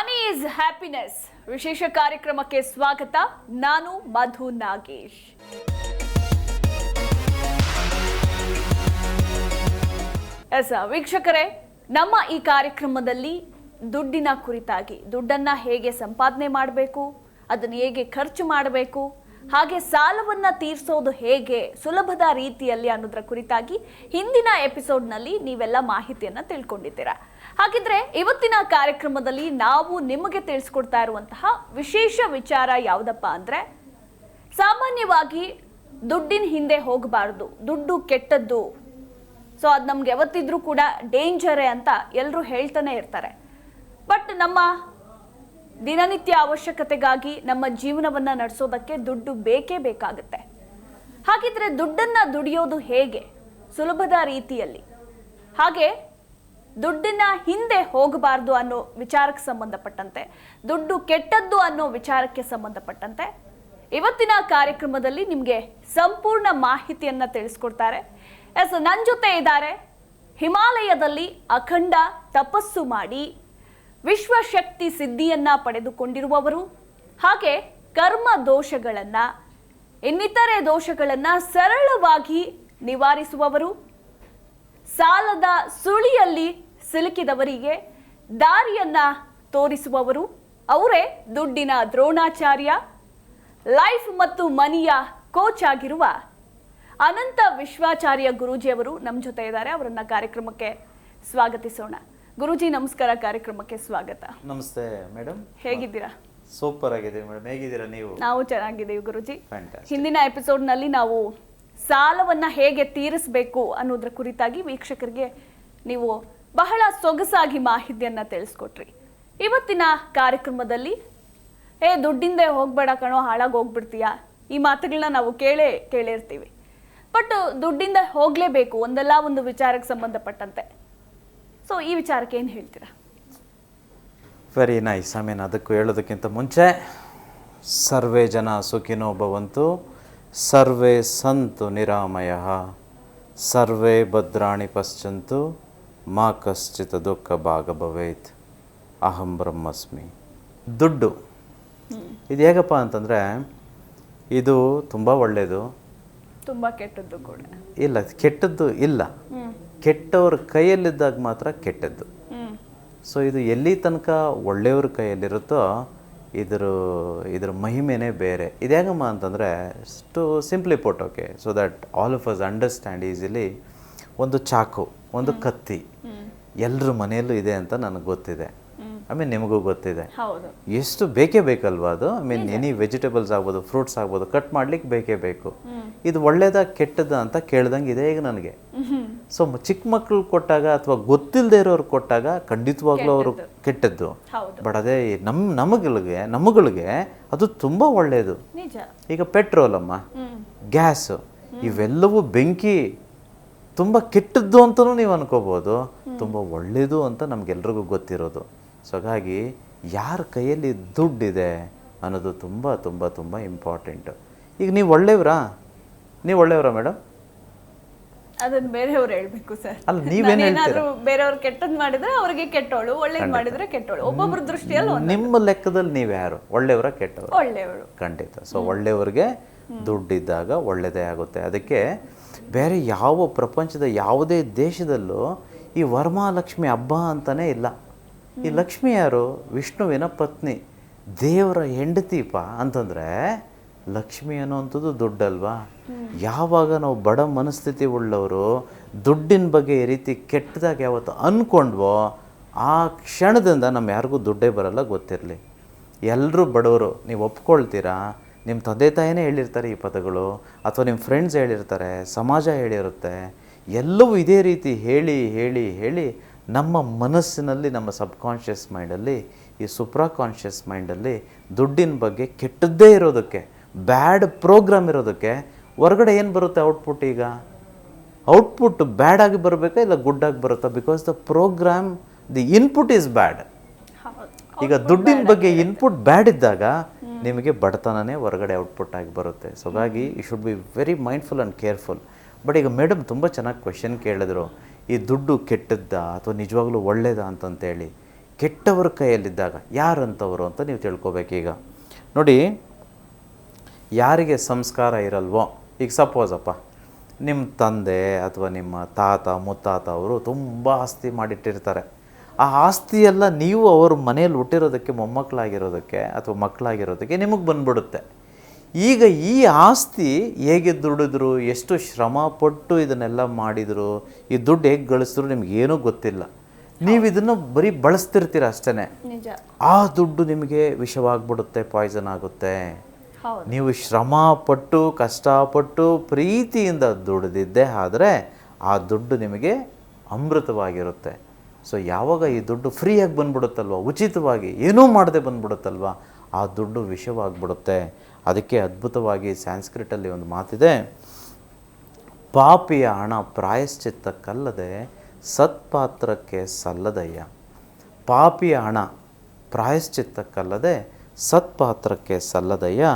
Money is happiness ವಿಶೇಷ ಕಾರ್ಯಕ್ರಮಕ್ಕೆ ಸ್ವಾಗತ. ನಾನು ಮಧು ನಾಗೇಶ್. ಎಸ್ ವೀಕ್ಷಕರೇ, ನಮ್ಮ ಈ ಕಾರ್ಯಕ್ರಮದಲ್ಲಿ ದುಡ್ಡಿನ ಕುರಿತಾಗಿ, ದುಡ್ಡನ್ನ ಹೇಗೆ ಸಂಪಾದನೆ ಮಾಡಬೇಕು, ಅದನ್ನು ಹೇಗೆ ಖರ್ಚು ಮಾಡಬೇಕು, ಹಾಗೆ ಸಾಲವನ್ನ ತೀರಿಸೋದು ಹೇಗೆ ಸುಲಭದ ರೀತಿಯಲ್ಲಿ ಅನ್ನೋದರ ಕುರಿತಾಗಿ ಹಿಂದಿನ ಎಪಿಸೋಡ್ನಲ್ಲಿ ನೀವೆಲ್ಲ ಮಾಹಿತಿಯನ್ನು ತಿಳ್ಕೊಂಡಿದ್ದೀರಾ. ಹಾಗಿದ್ರೆ ಇವತ್ತಿನ ಕಾರ್ಯಕ್ರಮದಲ್ಲಿ ನಾವು ನಿಮಗೆ ತಿಳಿಸ್ಕೊಡ್ತಾ ಇರುವಂತಹ ವಿಶೇಷ ವಿಚಾರ ಯಾವುದಪ್ಪ ಅಂದ್ರೆ, ಸಾಮಾನ್ಯವಾಗಿ ದುಡ್ಡಿನ ಹಿಂದೆ ಹೋಗಬಾರ್ದು, ದುಡ್ಡು ಕೆಟ್ಟದ್ದು. ಸೊ ಅದು ನಮ್ಗೆ ಯಾವತ್ತಿದ್ರೂ ಕೂಡ ಡೇಂಜರೇ ಅಂತ ಎಲ್ಲರೂ ಹೇಳ್ತಾನೆ ಇರ್ತಾರೆ. ಬಟ್ ನಮ್ಮ ದಿನನಿತ್ಯ ಅವಶ್ಯಕತೆಗಾಗಿ ನಮ್ಮ ಜೀವನವನ್ನ ನಡೆಸೋದಕ್ಕೆ ದುಡ್ಡು ಬೇಕೇ ಬೇಕಾಗುತ್ತೆ. ಹಾಗಿದ್ರೆ ದುಡ್ಡನ್ನ ದುಡಿಯೋದು ಹೇಗೆ? ಸುಲಭದ ರೀತಿಯಲ್ಲಿ. ಹಾಗೆ ದುಡ್ಡಿನ ಹಿಂದೆ ಹೋಗಬಾರ್ದು ಅನ್ನೋ ವಿಚಾರಕ್ಕೆ ಸಂಬಂಧಪಟ್ಟಂತೆ, ದುಡ್ಡು ಕೆಟ್ಟದ್ದು ಅನ್ನೋ ವಿಚಾರಕ್ಕೆ ಸಂಬಂಧಪಟ್ಟಂತೆ, ಇವತ್ತಿನ ಕಾರ್ಯಕ್ರಮದಲ್ಲಿ ನಿಮಗೆ ಸಂಪೂರ್ಣ ಮಾಹಿತಿಯನ್ನ ತಿಳಿಸ್ಕೊಡ್ತಾರೆ. ಎಸ್ ನನ್ನ ಜೊತೆ ಇದ್ದಾರೆ ಹಿಮಾಲಯದಲ್ಲಿ ಅಖಂಡ ತಪಸ್ಸು ಮಾಡಿ ವಿಶ್ವಶಕ್ತಿ ಸಿದ್ಧಿಯನ್ನ ಪಡೆದುಕೊಂಡಿರುವವರು, ಹಾಗೆ ಕರ್ಮ ದೋಷಗಳನ್ನ, ಇನ್ನಿತರೆ ದೋಷಗಳನ್ನ ಸರಳವಾಗಿ ನಿವಾರಿಸುವವರು ಸಾಲದ ಸುಳಿಯಲ್ಲಿ ಸಿಲುಕಿದವರಿಗೆ ದಾರಿಯನ್ನ ತೋರಿಸುವವರು ಅವರೇ ದುಡ್ಡಿನ ದ್ರೋಣಾಚಾರ್ಯ ಲೈಫ್ ಮತ್ತು ಮನಿಯ ಕೋಚ್ ಆಗಿರುವ ಅನಂತ ವಿಶ್ವಾಚಾರ್ಯ ಗುರೂಜಿಯವರು ನಮ್ಮ ಜೊತೆ ಇದ್ದಾರೆ. ಅವರನ್ನ ಕಾರ್ಯಕ್ರಮಕ್ಕೆ ಸ್ವಾಗತಿಸೋಣ. ಗುರೂಜಿ ನಮಸ್ಕಾರ. ಕಾರ್ಯಕ್ರಮಕ್ಕೆ ಸ್ವಾಗತ. ನಮಸ್ತೆ ಮೇಡಮ್ ಹೇಗಿದ್ದೀರಾ? ಸೂಪರ್ ಆಗಿದೆ ಮೇಡಮ್ ಹೇಗಿದ್ದೀರಾ ನೀವು? ನಾವು ಚೆನ್ನಾಗಿದ್ದೀವಿ ಗುರುಜಿ. ಹಿಂದಿನ ಹಿಂದಿನ ಎಪಿಸೋಡ್ನಲ್ಲಿ ನಾವು ಸಾಲವನ್ನ ಹೇಗೆ ತೀರಿಸಬೇಕು ಅನ್ನೋದ್ರ ಕುರಿತಾಗಿ ವೀಕ್ಷಕರಿಗೆ ನೀವು ಬಹಳ ಸೊಗಸಾಗಿ ಮಾಹಿತಿಯನ್ನ ತಿಳಿಸ್ಕೊಟ್ರಿ. ಇವತ್ತಿನ ಕಾರ್ಯಕ್ರಮದಲ್ಲಿ, ಏ, ದುಡ್ಡಿಂದ ಹೋಗ್ಬೇಡ ಕಣೋ, ಹಾಳಾಗಿ ಹೋಗ್ಬಿಡ್ತೀಯಾ? ಈ ಮಾತುಗಳನ್ನ ನಾವು ಕೇಳೇ ಕೇಳಿರ್ತೀವಿ. ಬಟ್ ದುಡ್ಡಿಂದ ಹೋಗ್ಲೇಬೇಕು ಒಂದಲ್ಲ ಒಂದು ವಿಚಾರಕ್ಕೆ ಸಂಬಂಧಪಟ್ಟಂತೆ. ಸೊ ಈ ವಿಚಾರಕ್ಕೆ ಏನು ಹೇಳ್ತೀರಾ? ವೆರಿ ನೈಸ್ ಐ ಮೀನ್ ಅದಕ್ಕೂ ಹೇಳೋದಕ್ಕಿಂತ ಮುಂಚೆ ಸರ್ವೇ ಜನ ಸುಖಿನೋ ಭವಂತು ಸರ್ವೇ ಸಂತು ನಿರಾಮಯ ಸರ್ವೇ ಭದ್ರಾಣಿ ಪಶ್ಚಂತು ಮಾ ಕಶ್ಚಿತ್ ದುಃಖ ಭಾಗ ಭವೇತ್. ಅಹಂ ಬ್ರಹ್ಮಸ್ಮಿ. ದುಡ್ಡು. ಇದು ಹೇಗಪ್ಪ ಅಂತಂದರೆ ಇದು ತುಂಬ ಒಳ್ಳೆಯದು ತುಂಬ ಕೆಟ್ಟದ್ದು ಕೂಡ. ಇಲ್ಲ ಕೆಟ್ಟದ್ದು ಇಲ್ಲ. ಕೆಟ್ಟವ್ರ ಕೈಯಲ್ಲಿದ್ದಾಗ ಮಾತ್ರ ಕೆಟ್ಟದ್ದು. ಸೊ ಇದು ಎಲ್ಲಿ ತನಕ ಒಳ್ಳೆಯವ್ರ ಕೈಯಲ್ಲಿರುತ್ತೋ ಇದ್ರ ಇದ್ರ ಮಹಿಮೆನೇ ಬೇರೆ. ಇದ್ಯಾಗಮ್ಮ ಅಂತಂದರೆ to simply put okay so that all of us understand easily ಒಂದು ಚಾಕು ಒಂದು ಕತ್ತಿ. ಎಲ್ಲರ ಮನೆಯಲ್ಲೂ ಇದೆ ಅಂತ ನನಗೆ ಗೊತ್ತಿದೆ. ಐ ಮೀನ್ ನಿಮಗೂ ಗೊತ್ತಿದೆ. ಎಷ್ಟು ಬೇಕೇ ಬೇಕಲ್ವಾ ಅದು? ಐ ಮೀನ್ ಎನಿ ವೆಜಿಟೇಬಲ್ಸ್ ಆಗ್ಬೋದು ಫ್ರೂಟ್ಸ್ ಆಗ್ಬೋದು ಕಟ್ ಮಾಡ್ಲಿಕ್ಕೆ ಬೇಕೇ ಬೇಕು. ಇದು ಒಳ್ಳೇದ ಕೆಟ್ಟದ ಅಂತ ಕೇಳ್ದಂಗೆ ಇದೆ ಈಗ ನನಗೆ. ಸೊ ಚಿಕ್ಕ ಮಕ್ಳು ಕೊಟ್ಟಾಗ ಅಥವಾ ಗೊತ್ತಿಲ್ಲದೆ ಇರೋರು ಕೊಟ್ಟಾಗ ಖಂಡಿತವಾಗ್ಲೂ ಅವರು ಕೆಟ್ಟದ್ದು. ಬಟ್ ಅದೇ ನಮ್ಮ ನಮಗಳಿಗೆ ನಮಗಳಿಗೆ ಅದು ತುಂಬ ಒಳ್ಳೆಯದು ಈಗ ಪೆಟ್ರೋಲ್ ಅಮ್ಮ ಗ್ಯಾಸ್ ಗ್ಯಾಸು ಇವೆಲ್ಲವೂ ಬೆಂಕಿ ತುಂಬ ಕೆಟ್ಟದ್ದು ಅಂತಲೂ ನೀವು ಅನ್ಕೋಬೋದು. ತುಂಬ ಒಳ್ಳೆಯದು ಅಂತ ನಮ್ಗೆಲ್ರಿಗೂ ಗೊತ್ತಿರೋದು. ಸೊ ಹಾಗಾಗಿ ಯಾರ ಕೈಯಲ್ಲಿ ದುಡ್ಡಿದೆ ಅನ್ನೋದು ತುಂಬ ತುಂಬ ತುಂಬ ಇಂಪಾರ್ಟೆಂಟು ಈಗ ನೀವು ಒಳ್ಳೆಯವರಾ? ನೀವು ಒಳ್ಳೆಯವರಾ ಮೇಡಮ್ ಅದನ್ನ ಬೇರೆಯವ್ರು ಹೇಳ್ಬೇಕು ಸರ್. ಅಲ್ಲ ನೀವೇನು ಏನಾದ್ರೂ ಬೇರೆಯವ್ರು ಕೆಟ್ಟದ್ ಮಾಡಿದ್ರೆ ಅವ್ರಿಗೆ ಕೆಟ್ಟೋಳು ಒಳ್ಳೇದ್ ಮಾಡಿದ್ರೆ ಕೆಟ್ಟೋಳು. ಒಬ್ಬೊಬ್ಬರ ದೃಷ್ಟಿಯಲ್ಲಿ ನಿಮ್ಮ ಲೆಕ್ಕದಲ್ಲಿ ನೀವು ಯಾರು? ಒಳ್ಳೆಯವರ ಕೆಟ್ಟವರು? ಒಳ್ಳೆಯವರು. ಖಂಡಿತ. ಸೊ ಒಳ್ಳೆಯವರಿಗೆ ದುಡ್ಡಿದ್ದಾಗ ಒಳ್ಳೆಯದೇ ಆಗುತ್ತೆ. ಅದಕ್ಕೆ ಬೇರೆ ಯಾವ ಪ್ರಪಂಚದ ಯಾವುದೇ ದೇಶದಲ್ಲೂ ಈ ವರಮಹಾಲಕ್ಷ್ಮಿ ಹಬ್ಬ ಅಂತಾನೆ ಇಲ್ಲ. ಈ ಲಕ್ಷ್ಮಿ ಯಾರು ವಿಷ್ಣುವಿನ ಪತ್ನಿ ದೇವರ ಹೆಂಡತಿಪ ಅಂತಂದರೆ ಲಕ್ಷ್ಮಿ ಅನ್ನುವಂಥದ್ದು ದುಡ್ಡಲ್ವಾ? ಯಾವಾಗ ನಾವು ಬಡ ಮನಸ್ಥಿತಿ ಉಳ್ಳವರು ದುಡ್ಡಿನ ಬಗ್ಗೆ ಈ ರೀತಿ ಕೆಟ್ಟದಾಗ ಯಾವತ್ತು ಅಂದ್ಕೊಂಡ್ವೋ ಆ ಕ್ಷಣದಿಂದ ನಮ್ಮ ಯಾರಿಗೂ ದುಡ್ಡೇ ಬರಲ್ಲ, ಗೊತ್ತಿರಲಿ. ಎಲ್ಲರೂ ಬಡವರು, ನೀವು ಒಪ್ಕೊಳ್ತೀರಾ? ನಿಮ್ಮ ತಂದೆ ತಾಯಿನೇ ಹೇಳಿರ್ತಾರೆ ಈ ಪದಗಳು, ಅಥವಾ ನಿಮ್ಮ ಫ್ರೆಂಡ್ಸ್ ಹೇಳಿರ್ತಾರೆ, ಸಮಾಜ ಹೇಳಿರುತ್ತೆ, ಎಲ್ಲವೂ ಇದೇ ರೀತಿ ಹೇಳಿ ಹೇಳಿ ಹೇಳಿ ನಮ್ಮ ಮನಸ್ಸಿನಲ್ಲಿ ನಮ್ಮ ಸಬ್ಕಾನ್ಷಿಯಸ್ ಮೈಂಡಲ್ಲಿ ಈ ಸುಪ್ರಾ ಕಾನ್ಷಿಯಸ್ ಮೈಂಡಲ್ಲಿ ದುಡ್ಡಿನ ಬಗ್ಗೆ ಕೆಟ್ಟದ್ದೇ ಇರೋದಕ್ಕೆ ಬ್ಯಾಡ್ ಪ್ರೋಗ್ರಾಮ್ ಇರೋದಕ್ಕೆ ಹೊರಗಡೆ ಏನು ಬರುತ್ತೆ ಔಟ್ಪುಟ್ ಈಗ? ಔಟ್ಪುಟ್ ಬ್ಯಾಡಾಗಿ ಆಗಿ ಬರಬೇಕಾ ಇಲ್ಲ ಗುಡ್ ಆಗಿ ಬರುತ್ತಾ because the program the input is bad ಈಗ ದುಡ್ಡಿನ ಬಗ್ಗೆ ಇನ್ಪುಟ್ ಬ್ಯಾಡ್ ಇದ್ದಾಗ ನಿಮಗೆ ಬಡತನನೇ ಹೊರಗಡೆ ಔಟ್ಪುಟ್ ಆಗಿ ಬರುತ್ತೆ. ಸೊ ಹಾಗಾಗಿ you should be very mindful and careful but ಈಗ ಮೇಡಮ್ ತುಂಬ ಚೆನ್ನಾಗಿ ಕ್ವೆಶನ್ ಕೇಳಿದ್ರು. ಈ ದುಡ್ಡು ಕೆಟ್ಟದ್ದ ಅಥವಾ ನಿಜವಾಗ್ಲೂ ಒಳ್ಳೇದಾ ಅಂತಂತೇಳಿ ಕೆಟ್ಟವರ ಕೈಯಲ್ಲಿದ್ದಾಗ ಯಾರಂಥವರು ಅಂತ ನೀವು ತಿಳ್ಕೊಬೇಕೀಗ ನೋಡಿ, ಯಾರಿಗೆ ಸಂಸ್ಕಾರ ಇರಲ್ವೋ, ಈಗ ಸಪೋಸ್ ಅಪ್ಪ ನಿಮ್ಮ ತಂದೆ ಅಥವಾ ನಿಮ್ಮ ತಾತ, ಮುತ್ತಾತ ಅವರು ತುಂಬ ಆಸ್ತಿ ಮಾಡಿಟ್ಟಿರ್ತಾರೆ. ಆ ಆಸ್ತಿಯೆಲ್ಲ ನೀವು ಅವ್ರ ಮನೇಲಿ ಹುಟ್ಟಿರೋದಕ್ಕೆ ಮೊಮ್ಮಕ್ಕಳಾಗಿರೋದಕ್ಕೆ ಅಥವಾ ಮಕ್ಕಳಾಗಿರೋದಕ್ಕೆ ನಿಮಗೆ ಬಂದ್ಬಿಡುತ್ತೆ. ಈಗ ಈ ಆಸ್ತಿ ಹೇಗೆ ದುಡಿದ್ರು ಎಷ್ಟು ಶ್ರಮ ಪಟ್ಟು ಇದನ್ನೆಲ್ಲ ಮಾಡಿದರು ಈ ದುಡ್ಡು ಹೇಗೆ ಗಳಿಸಿದ್ರು ನಿಮಗೇನೂ ಗೊತ್ತಿಲ್ಲ. ನೀವು ಇದನ್ನು ಬರೀ ಬಳಸ್ತಿರ್ತೀರ ಅಷ್ಟೇ ಆ ದುಡ್ಡು ನಿಮಗೆ ವಿಷವಾಗ್ಬಿಡುತ್ತೆ ಪಾಯ್ಸನ್ ಆಗುತ್ತೆ. ನೀವು ಶ್ರಮ ಪಟ್ಟು ಕಷ್ಟಪಟ್ಟು ಪ್ರೀತಿಯಿಂದ ದುಡಿದಿದ್ದೇ ಆದರೆ ಆ ದುಡ್ಡು ನಿಮಗೆ ಅಮೃತವಾಗಿರುತ್ತೆ. ಸೊ ಯಾವಾಗ ಈ ದುಡ್ಡು ಫ್ರೀಯಾಗಿ ಬಂದ್ಬಿಡುತ್ತಲ್ವ ಉಚಿತವಾಗಿ ಏನೂ ಮಾಡದೆ ಬಂದ್ಬಿಡುತ್ತಲ್ವ ಆ ದುಡ್ಡು ವಿಷವಾಗ್ಬಿಡುತ್ತೆ. ಅದಕ್ಕೆ ಅದ್ಭುತವಾಗಿ ಸ್ಯಾನ್ಸ್ಕ್ರಿಟಲ್ಲಿ ಒಂದು ಮಾತಿದೆ, ಪಾಪಿಯ ಹಣ ಪ್ರಾಯಶ್ಚಿತ್ತಕ್ಕಲ್ಲದೆ ಸತ್ಪಾತ್ರಕ್ಕೆ ಸಲ್ಲದಯ್ಯ. ಪಾಪಿಯ ಹಣ ಪ್ರಾಯಶ್ಚಿತ್ತಕ್ಕಲ್ಲದೆ ಸತ್ಪಾತ್ರಕ್ಕೆ ಸಲ್ಲದಯ್ಯ.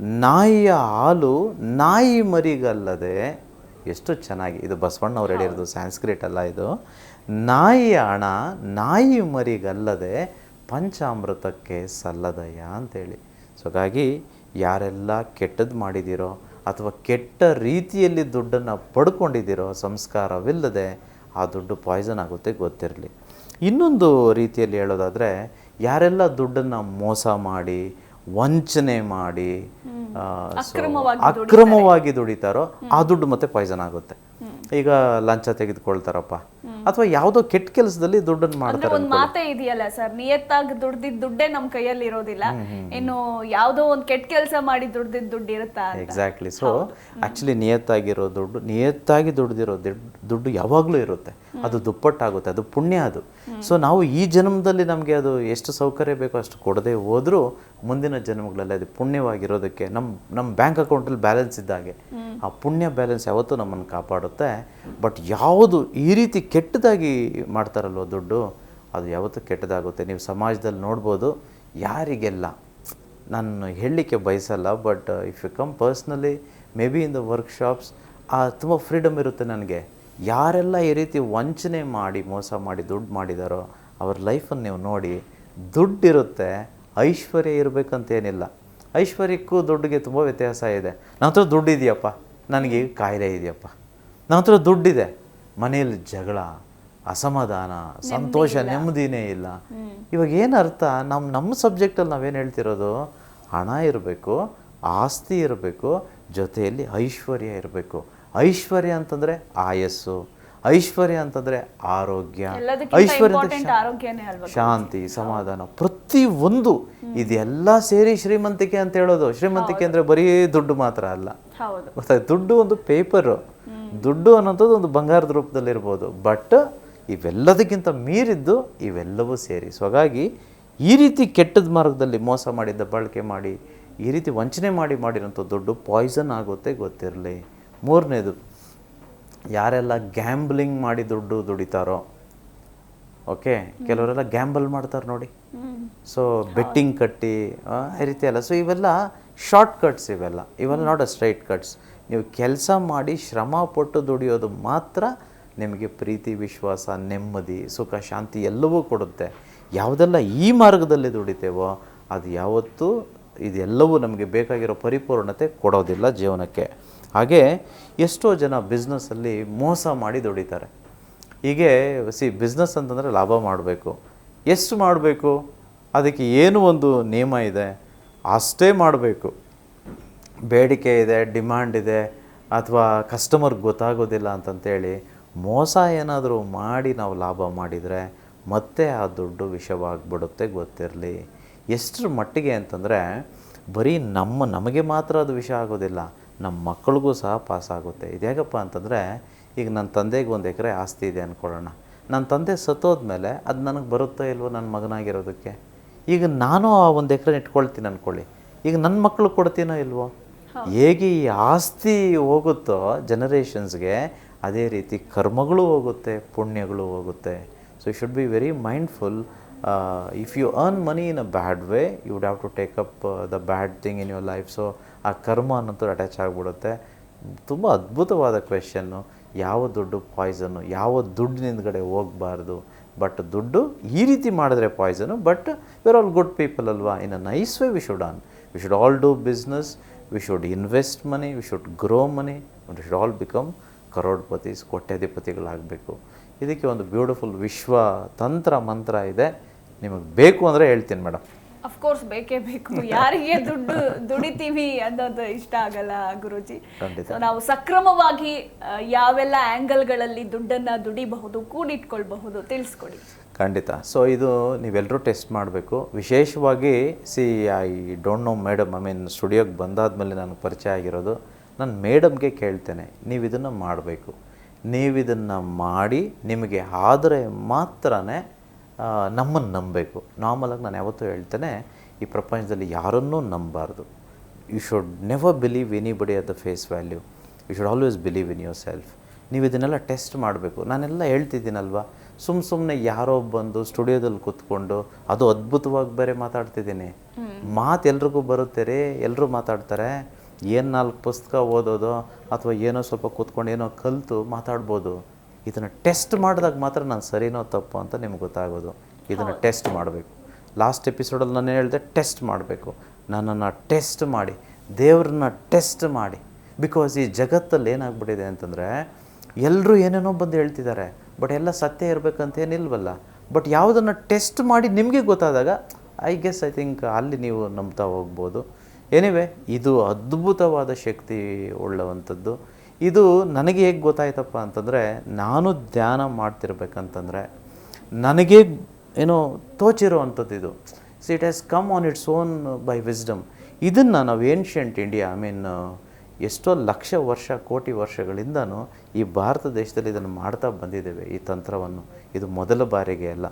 ನಾಯಿಯ ಹಾಲು ನಾಯಿ ಮರಿಗಲ್ಲದೆ ಎಷ್ಟು ಚೆನ್ನಾಗಿ, ಇದು ಬಸವಣ್ಣವ್ರು ಹೇಳಿರೋದು ಸ್ಯಾನ್ಸ್ಕ್ರಿಟ್ ಅಲ್ಲ ಇದು. ನಾಯಿಯ ಹಣ ನಾಯಿ ಮರಿಗಲ್ಲದೆ ಪಂಚಾಮೃತಕ್ಕೆ ಸಲ್ಲದಯ್ಯ ಅಂತೇಳಿ. ಸೊ ಹಾಗಾಗಿ ಯಾರೆಲ್ಲ ಕೆಟ್ಟದ್ದು ಮಾಡಿದ್ದೀರೋ ಅಥವಾ ಕೆಟ್ಟ ರೀತಿಯಲ್ಲಿ ದುಡ್ಡನ್ನು ಪಡ್ಕೊಂಡಿದ್ದೀರೋ ಸಂಸ್ಕಾರವಿಲ್ಲದೆ ಆ ದುಡ್ಡು ಪಾಯ್ಸನ್ ಆಗುತ್ತೆ ಗೊತ್ತಿರಲಿ. ಇನ್ನೊಂದು ರೀತಿಯಲ್ಲಿ ಹೇಳೋದಾದರೆ ಯಾರೆಲ್ಲ ದುಡ್ಡನ್ನು ಮೋಸ ಮಾಡಿ ವಂಚನೆ ಮಾಡಿ ಅಕ್ರಮವಾಗಿ ದುಡಿತಾರೋ. ಆ ದುಡ್ಡು ಮತ್ತೆ ಪಾಯ್ಸನ್ ಆಗುತ್ತೆ. ಈಗ ಲಂಚ ತೆಗೆದುಕೊಳ್ತಾರಪ್ಪ. ಅಥವಾ ಯಾವುದೋ ಕೆಟ್ಟ ಕೆಲಸದಲ್ಲಿ ದುಡ್ಡನ್ನು ಅಂದ್ರೆ ಮಾಡ್ತಾರೆ ಒಂದು ಮಾತೇ ಇದೆಯಲ್ಲ ಸರ್ ನಿಯತ್ತಾಗಿ ದುಡ್ದಿದ್ ದುಡ್ಡೇ ನಮ್ ಕೈಯಲ್ಲಿ ಇರೋದಿಲ್ಲ. ಇನ್ನು ಯಾವ್ದೋ ಒಂದ್ ಕೆಟ್ಟ ಕೆಲಸ ಮಾಡಿ ದುಡ್ದಿದ್ ದುಡ್ಡು ಇರುತ್ತಾ ಅಂತ. ಎಕ್ಸಾಕ್ಟ್ಲಿ ಸೊ ಆ್ಯಕ್ಚುಲಿ ನಿಯತ್ತಾಗಿರೋ ದುಡ್ಡು ನಿಯತ್ತಾಗಿ ದುಡ್ದಿರೋ ದುಡ್ಡು ದುಡ್ಡು ಯಾವಾಗಲೂ ಇರುತ್ತೆ. ಅದು ದುಪ್ಪಟ್ಟಾಗುತ್ತೆ ಅದು ಪುಣ್ಯ ಅದು. ಸೊ ನಾವು ಈ ಜನ್ಮದಲ್ಲಿ ನಮಗೆ ಅದು ಎಷ್ಟು ಸೌಕರ್ಯ ಬೇಕೋ ಅಷ್ಟು ಕೊಡದೆ ಹೋದರೂ ಮುಂದಿನ ಜನ್ಮಗಳಲ್ಲಿ ಅದು ಪುಣ್ಯವಾಗಿರೋದಕ್ಕೆ ನಮ್ಮ ನಮ್ಮ ಬ್ಯಾಂಕ್ ಅಕೌಂಟಲ್ಲಿ ಬ್ಯಾಲೆನ್ಸ್ ಇದ್ದಾಗೆ ಆ ಪುಣ್ಯ ಬ್ಯಾಲೆನ್ಸ್ ಯಾವತ್ತೂ ನಮ್ಮನ್ನು ಕಾಪಾಡುತ್ತೆ. ಬಟ್ ಯಾವುದು ಈ ರೀತಿ ಕೆಟ್ಟದಾಗಿ ಮಾಡ್ತಾರಲ್ವ ದುಡ್ಡು? ಅದು ಯಾವತ್ತೂ ಕೆಟ್ಟದಾಗುತ್ತೆ. ನೀವು ಸಮಾಜದಲ್ಲಿ ನೋಡ್ಬೋದು, ಯಾರಿಗೆಲ್ಲ? ನಾನು ಹೇಳಲಿಕ್ಕೆ ಬಯಸಲ್ಲ, but if you come personally maybe in the workshops ತುಂಬ ಫ್ರೀಡಮ್ ಇರುತ್ತೆ ನನಗೆ. ಯಾರೆಲ್ಲ ಈ ರೀತಿ ವಂಚನೆ ಮಾಡಿ, ಮೋಸ ಮಾಡಿ, ದುಡ್ಡು ಮಾಡಿದಾರೋ, ಅವ್ರ ಲೈಫನ್ನು ನೀವು ನೋಡಿ, ದುಡ್ಡಿರುತ್ತೆ, ಐಶ್ವರ್ಯ ಇರಬೇಕಂತೇನಿಲ್ಲ. ಐಶ್ವರ್ಯಕ್ಕೂ ದುಡ್ಡಿಗೆ ತುಂಬ ವ್ಯತ್ಯಾಸ ಇದೆ. ನನ್ನ ಹತ್ರ ದುಡ್ಡು ಇದೆಯಪ್ಪ ನನಗೆ ಕಾಯಿಲೆ ಇದೆಯಪ್ಪ. ನನ್ನ ಹತ್ರ ದುಡ್ಡಿದೆ. ಮನೆಯಲ್ಲಿ ಜಗಳ ಅಸಮಾಧಾನ ಸಂತೋಷ ನೆಮ್ಮದಿನೇ ಇಲ್ಲ. ಇವಾಗ ಏನು ಅರ್ಥ? ನಮ್ಮ ನಮ್ಮ ಸಬ್ಜೆಕ್ಟಲ್ಲಿ ನಾವೇನು ಹೇಳ್ತಿರೋದು? ಹಣ ಇರಬೇಕು ಆಸ್ತಿ ಇರಬೇಕು ಜೊತೆಯಲ್ಲಿ ಐಶ್ವರ್ಯ ಇರಬೇಕು. ಐಶ್ವರ್ಯ ಅಂತಂದರೆ ಆಯಸ್ಸು. ಐಶ್ವರ್ಯ ಅಂತಂದರೆ ಆರೋಗ್ಯ. ಐಶ್ವರ್ಯ ಶಾಂತಿ ಸಮಾಧಾನ. ಪ್ರತಿ ಒಂದು. ಇದೆಲ್ಲ ಸೇರಿ ಶ್ರೀಮಂತಿಕೆ ಅಂತ ಹೇಳೋದು. ಶ್ರೀಮಂತಿಕೆ ಅಂದರೆ ಬರೀ ದುಡ್ಡು ಮಾತ್ರ ಅಲ್ಲ. ಗೊತ್ತಾಯ್ತು ದುಡ್ಡು ಒಂದು ಪೇಪರು ದುಡ್ಡು ಅನ್ನೋಂಥದ್ದು ಒಂದು ಬಂಗಾರದ ರೂಪದಲ್ಲಿರ್ಬೋದು. ಬಟ್ ಇವೆಲ್ಲದಕ್ಕಿಂತ ಮೀರಿದ್ದು ಇವೆಲ್ಲವೂ ಸೇರಿ. ಸೊ ಹಾಗಾಗಿ ಈ ರೀತಿ ಕೆಟ್ಟದ ಮಾರ್ಗದಲ್ಲಿ ಮೋಸ ಮಾಡಿದ್ದ ಬಳಕೆ ಮಾಡಿ ಈ ರೀತಿ ವಂಚನೆ ಮಾಡಿ ಮಾಡಿರೋಂಥ ದುಡ್ಡು ಪಾಯ್ಸನ್ ಆಗುತ್ತೆ ಗೊತ್ತಿರಲಿ. ಮೂರನೇದು ಯಾರೆಲ್ಲ ಗ್ಯಾಂಬ್ಲಿಂಗ್ ಮಾಡಿ ದುಡ್ಡು ದುಡಿತಾರೋ ಓಕೆ ಕೆಲವರೆಲ್ಲ ಗ್ಯಾಂಬಲ್ ಮಾಡ್ತಾರೆ ನೋಡಿ. ಸೊ ಬೆಟ್ಟಿಂಗ್ ಕಟ್ಟಿ ಈ ರೀತಿ ಎಲ್ಲ. ಸೊ ಇವೆಲ್ಲ ಶಾರ್ಟ್ ಕಟ್ಸ್ ಇವೆಲ್ಲ ಇವೆಲ್ಲ ನಾಟ್ ಅ ಸ್ಟ್ರೈಟ್ ಕಟ್ಸ್ ನೀವು ಕೆಲಸ ಮಾಡಿ ಶ್ರಮ ಪಟ್ಟು ದುಡಿಯೋದು ಮಾತ್ರ ನಿಮಗೆ ಪ್ರೀತಿ, ವಿಶ್ವಾಸ, ನೆಮ್ಮದಿ, ಸುಖ, ಶಾಂತಿ ಎಲ್ಲವೂ ಕೊಡುತ್ತೆ. ಯಾವುದೆಲ್ಲ ಈ ಮಾರ್ಗದಲ್ಲಿ ದುಡಿತೇವೋ ಅದು ಯಾವತ್ತೂ ಇದೆಲ್ಲವೂ ನಮಗೆ ಬೇಕಾಗಿರೋ ಪರಿಪೂರ್ಣತೆ ಕೊಡೋದಿಲ್ಲ ಜೀವನಕ್ಕೆ. ಹಾಗೆ ಎಷ್ಟೋ ಜನ ಬಿಸ್ನೆಸ್ಸಲ್ಲಿ ಮೋಸ ಮಾಡಿ ದುಡಿತಾರೆ. ಹೀಗೆ, ಸಿ, ಬಿಸ್ನೆಸ್ ಅಂತಂದರೆ ಲಾಭ ಮಾಡಬೇಕು. ಎಷ್ಟು ಮಾಡಬೇಕು? ಅದಕ್ಕೆ ಏನು ಒಂದು ನಿಯಮ ಇದೆ? ಅಷ್ಟೇ ಮಾಡಬೇಕು. ಬೇಡಿಕೆ ಇದೆ, ಡಿಮ್ಯಾಂಡ್ ಇದೆ ಅಥವಾ ಕಸ್ಟಮರ್ಗೆ ಗೊತ್ತಾಗೋದಿಲ್ಲ ಅಂತಂತೇಳಿ ಮೋಸ ಏನಾದರೂ ಮಾಡಿ ನಾವು ಲಾಭ ಮಾಡಿದರೆ ಮತ್ತೆ ಆ ದುಡ್ಡು ವಿಷವಾಗ್ಬಿಡುತ್ತೆ ಗೊತ್ತಿರಲಿ. ಎಷ್ಟರ ಮಟ್ಟಿಗೆ ಅಂತಂದರೆ ಬರೀ ನಮ್ಮ ನಮಗೆ ಮಾತ್ರ ಅದು ವಿಷ ಆಗೋದಿಲ್ಲ, ನಮ್ಮ ಮಕ್ಕಳಿಗೂ ಸಹ ಪಾಸ್ ಆಗುತ್ತೆ. ಹೇಗಪ್ಪ ಅಂತಂದರೆ ಈಗ ನನ್ನ ತಂದೆಗೆ ಒಂದು ಎಕರೆ ಆಸ್ತಿ ಇದೆ ಅಂದ್ಕೊಳ್ಳೋಣ ನನ್ನ ತಂದೆ ಸತ್ತೋದ್ಮೇಲೆ ಅದು ನನಗೆ ಬರುತ್ತೋ ಇಲ್ವೋ ನನ್ನ ಮಗನಾಗಿರೋದಕ್ಕೆ? ಈಗ ನಾನು ಆ ಒಂದು ಎಕರೆ ಇಟ್ಕೊಳ್ತೀನಿ ಅಂದ್ಕೊಳ್ಳಿ ಈಗ ನನ್ನ ಮಕ್ಕಳು ಕೊಡ್ತೀನೋ ಇಲ್ವೋ? ಹೇಗೆ ಈ ಆಸ್ತಿ ಹೋಗುತ್ತೋ ಜನರೇಷನ್ಸ್ಗೆ ಅದೇ ರೀತಿ ಕರ್ಮಗಳು ಹೋಗುತ್ತೆ, ಪುಣ್ಯಗಳು ಹೋಗುತ್ತೆ. So you should be very mindful if you earn money in a bad way you would have to take up the bad thing in your life so ಆ ಕರ್ಮ ಅನ್ನೋದು ಅಟ್ಯಾಚ್ ಆಗಿಬಿಡುತ್ತೆ. ತುಂಬ ಅದ್ಭುತವಾದ ಕ್ವೆಶನ್ನು ಯಾವ ದುಡ್ಡು ಪಾಯ್ಸನ್ನು ಯಾವ ದುಡ್ಡಿನಿಂದಗಡೆ ಹೋಗಬಾರ್ದು. ಬಟ್ ದುಡ್ಡು ಈ ರೀತಿ ಮಾಡಿದ್ರೆ poison but we're all good people ಅಲ್ವಾ? In a nice way we should on we should all do business we should invest money we should grow money and should all become crorepatis ಕೋಟ್ಯಾಧಿಪತಿಗಳಾಗಬೇಕು. ಇದಕ್ಕೆ ಒಂದು beautiful ವಿಶ್ವ ತಂತ್ರ ಮಂತ್ರ ಇದೆ. ನಿಮಗೆ ಬೇಕು ಅಂದರೆ ಹೇಳ್ತೀನಿ ಮೇಡಮ್ ಅಫ್ಕೋರ್ಸ್ ಬೇಕೇ ಬೇಕು. ಯಾರಿಗೆ ದುಡ್ಡು ದುಡಿತೀವಿ ಅನ್ನೋದು ಇಷ್ಟ ಆಗಲ್ಲ ಗುರುಜಿ. ನಾವು ಸಕ್ರಮವಾಗಿ ಯಾವೆಲ್ಲ ಆಂಗಲ್ಗಳಲ್ಲಿ ದುಡ್ಡನ್ನ ದುಡಿಬಹುದು ಕೂಡಿಟ್ಕೊಳ್ಬಹುದು ತಿಳಿಸ್ಕೊಡಿ. ಖಂಡಿತ. ಸೊ ಇದು ನೀವೆಲ್ಲರೂ ಟೆಸ್ಟ್ ಮಾಡಬೇಕು. ವಿಶೇಷವಾಗಿ see, I don't know madam I mean ಸ್ಟುಡಿಯೋಗೆ ಬಂದಾದಮೇಲೆ ನನಗೆ ಪರಿಚಯ ಆಗಿರೋದು. ನಾನು ಮೇಡಮ್ಗೆ ಕೇಳ್ತೇನೆ. ನೀವು ಇದನ್ನು ಮಾಡಬೇಕು. ನೀವು ಇದನ್ನು ಮಾಡಿ ನಿಮಗೆ ಆದರೆ ಮಾತ್ರ ನಮ್ಮನ್ನು ನಂಬಬೇಕು. ನಾರ್ಮಲಾಗಿ ನಾನು ಯಾವತ್ತೂ ಹೇಳ್ತೇನೆ, ಈ ಪ್ರಪಂಚದಲ್ಲಿ ಯಾರನ್ನೂ ನಂಬಬಾರ್ದು you should never believe anybody at the face value you should always believe in yourself ನೀವು ಇದನ್ನೆಲ್ಲ ಟೆಸ್ಟ್ ಮಾಡಬೇಕು. ನಾನೆಲ್ಲ ಹೇಳ್ತಿದ್ದೀನಲ್ವ? ಸುಮ್ಮ ಸುಮ್ಮನೆ ಯಾರೋ ಬಂದು ಸ್ಟುಡಿಯೋದಲ್ಲಿ ಕೂತ್ಕೊಂಡು ಅದು ಅದ್ಭುತವಾಗಿ ಬೇರೆ ಮಾತಾಡ್ತಿದ್ದೀನಿ. ಮಾತು ಎಲ್ರಿಗೂ ಬರುತ್ತೆ ರೀ ಎಲ್ಲರೂ ಮಾತಾಡ್ತಾರೆ. ಏನು ನಾಲ್ಕು ಪುಸ್ತಕ ಓದೋದು ಅಥವಾ ಏನೋ ಸ್ವಲ್ಪ ಕೂತ್ಕೊಂಡು ಏನೋ ಕಲಿತು ಮಾತಾಡ್ಬೋದು. ಇದನ್ನು ಟೆಸ್ಟ್ ಮಾಡಿದಾಗ ಮಾತ್ರ ನಾನು ಸರಿನೋ ತಪ್ಪು ಅಂತ ನಿಮ್ಗೆ ಗೊತ್ತಾಗೋದು. ಇದನ್ನು ಟೆಸ್ಟ್ ಮಾಡಬೇಕು. ಲಾಸ್ಟ್ ಎಪಿಸೋಡಲ್ಲಿ ನಾನು ಹೇಳಿದೆ ಟೆಸ್ಟ್ ಮಾಡಬೇಕು. ನನ್ನನ್ನು ಟೆಸ್ಟ್ ಮಾಡಿ ದೇವ್ರನ್ನ ಟೆಸ್ಟ್ ಮಾಡಿ. ಬಿಕಾಸ್ ಈ ಜಗತ್ತಲ್ಲಿ ಏನಾಗ್ಬಿಟ್ಟಿದೆ ಅಂತಂದರೆ ಎಲ್ಲರೂ ಏನೇನೋ ಬಂದು ಹೇಳ್ತಿದ್ದಾರೆ. ಬಟ್ ಎಲ್ಲ ಸತ್ಯ ಇರಬೇಕಂತೇನಿಲ್ವಲ್ಲ ಬಟ್ ಯಾವುದನ್ನು ಟೆಸ್ಟ್ ಮಾಡಿ ನಿಮಗೆ ಗೊತ್ತಾದಾಗ ಐ ಗೆಸ್ ಐ ಥಿಂಕ್ ಅಲ್ಲಿ ನೀವು ನಂಬ್ತಾ ಹೋಗ್ಬೋದು. ಎನಿವೆ ಇದು ಅದ್ಭುತವಾದ ಶಕ್ತಿ ಉಳ್ಳವಂಥದ್ದು. ಇದು ನನಗೆ ಹೇಗೆ ಗೊತ್ತಾಯ್ತಪ್ಪ ಅಂತಂದರೆ, ನಾನು ಧ್ಯಾನ ಮಾಡ್ತಿರ್ಬೇಕಂತಂದರೆ, ನನಗೆ ಏನೋ ತೋಚಿರೋ ಅಂಥದ್ದು ಇದು see it has come on its own by wisdom ಇದನ್ನು ನಾವು ಏನ್ಷಿಯಂಟ್ ಇಂಡಿಯಾ ಐ ಮೀನ್ ಎಷ್ಟೋ ಲಕ್ಷ ವರ್ಷ ಕೋಟಿ ವರ್ಷಗಳಿಂದನೂ ಈ ಭಾರತ ದೇಶದಲ್ಲಿ ಇದನ್ನು ಮಾಡ್ತಾ ಬಂದಿದ್ದೇವೆ ಈ ತಂತ್ರವನ್ನು. ಇದು ಮೊದಲ ಬಾರಿಗೆ ಅಲ್ಲ.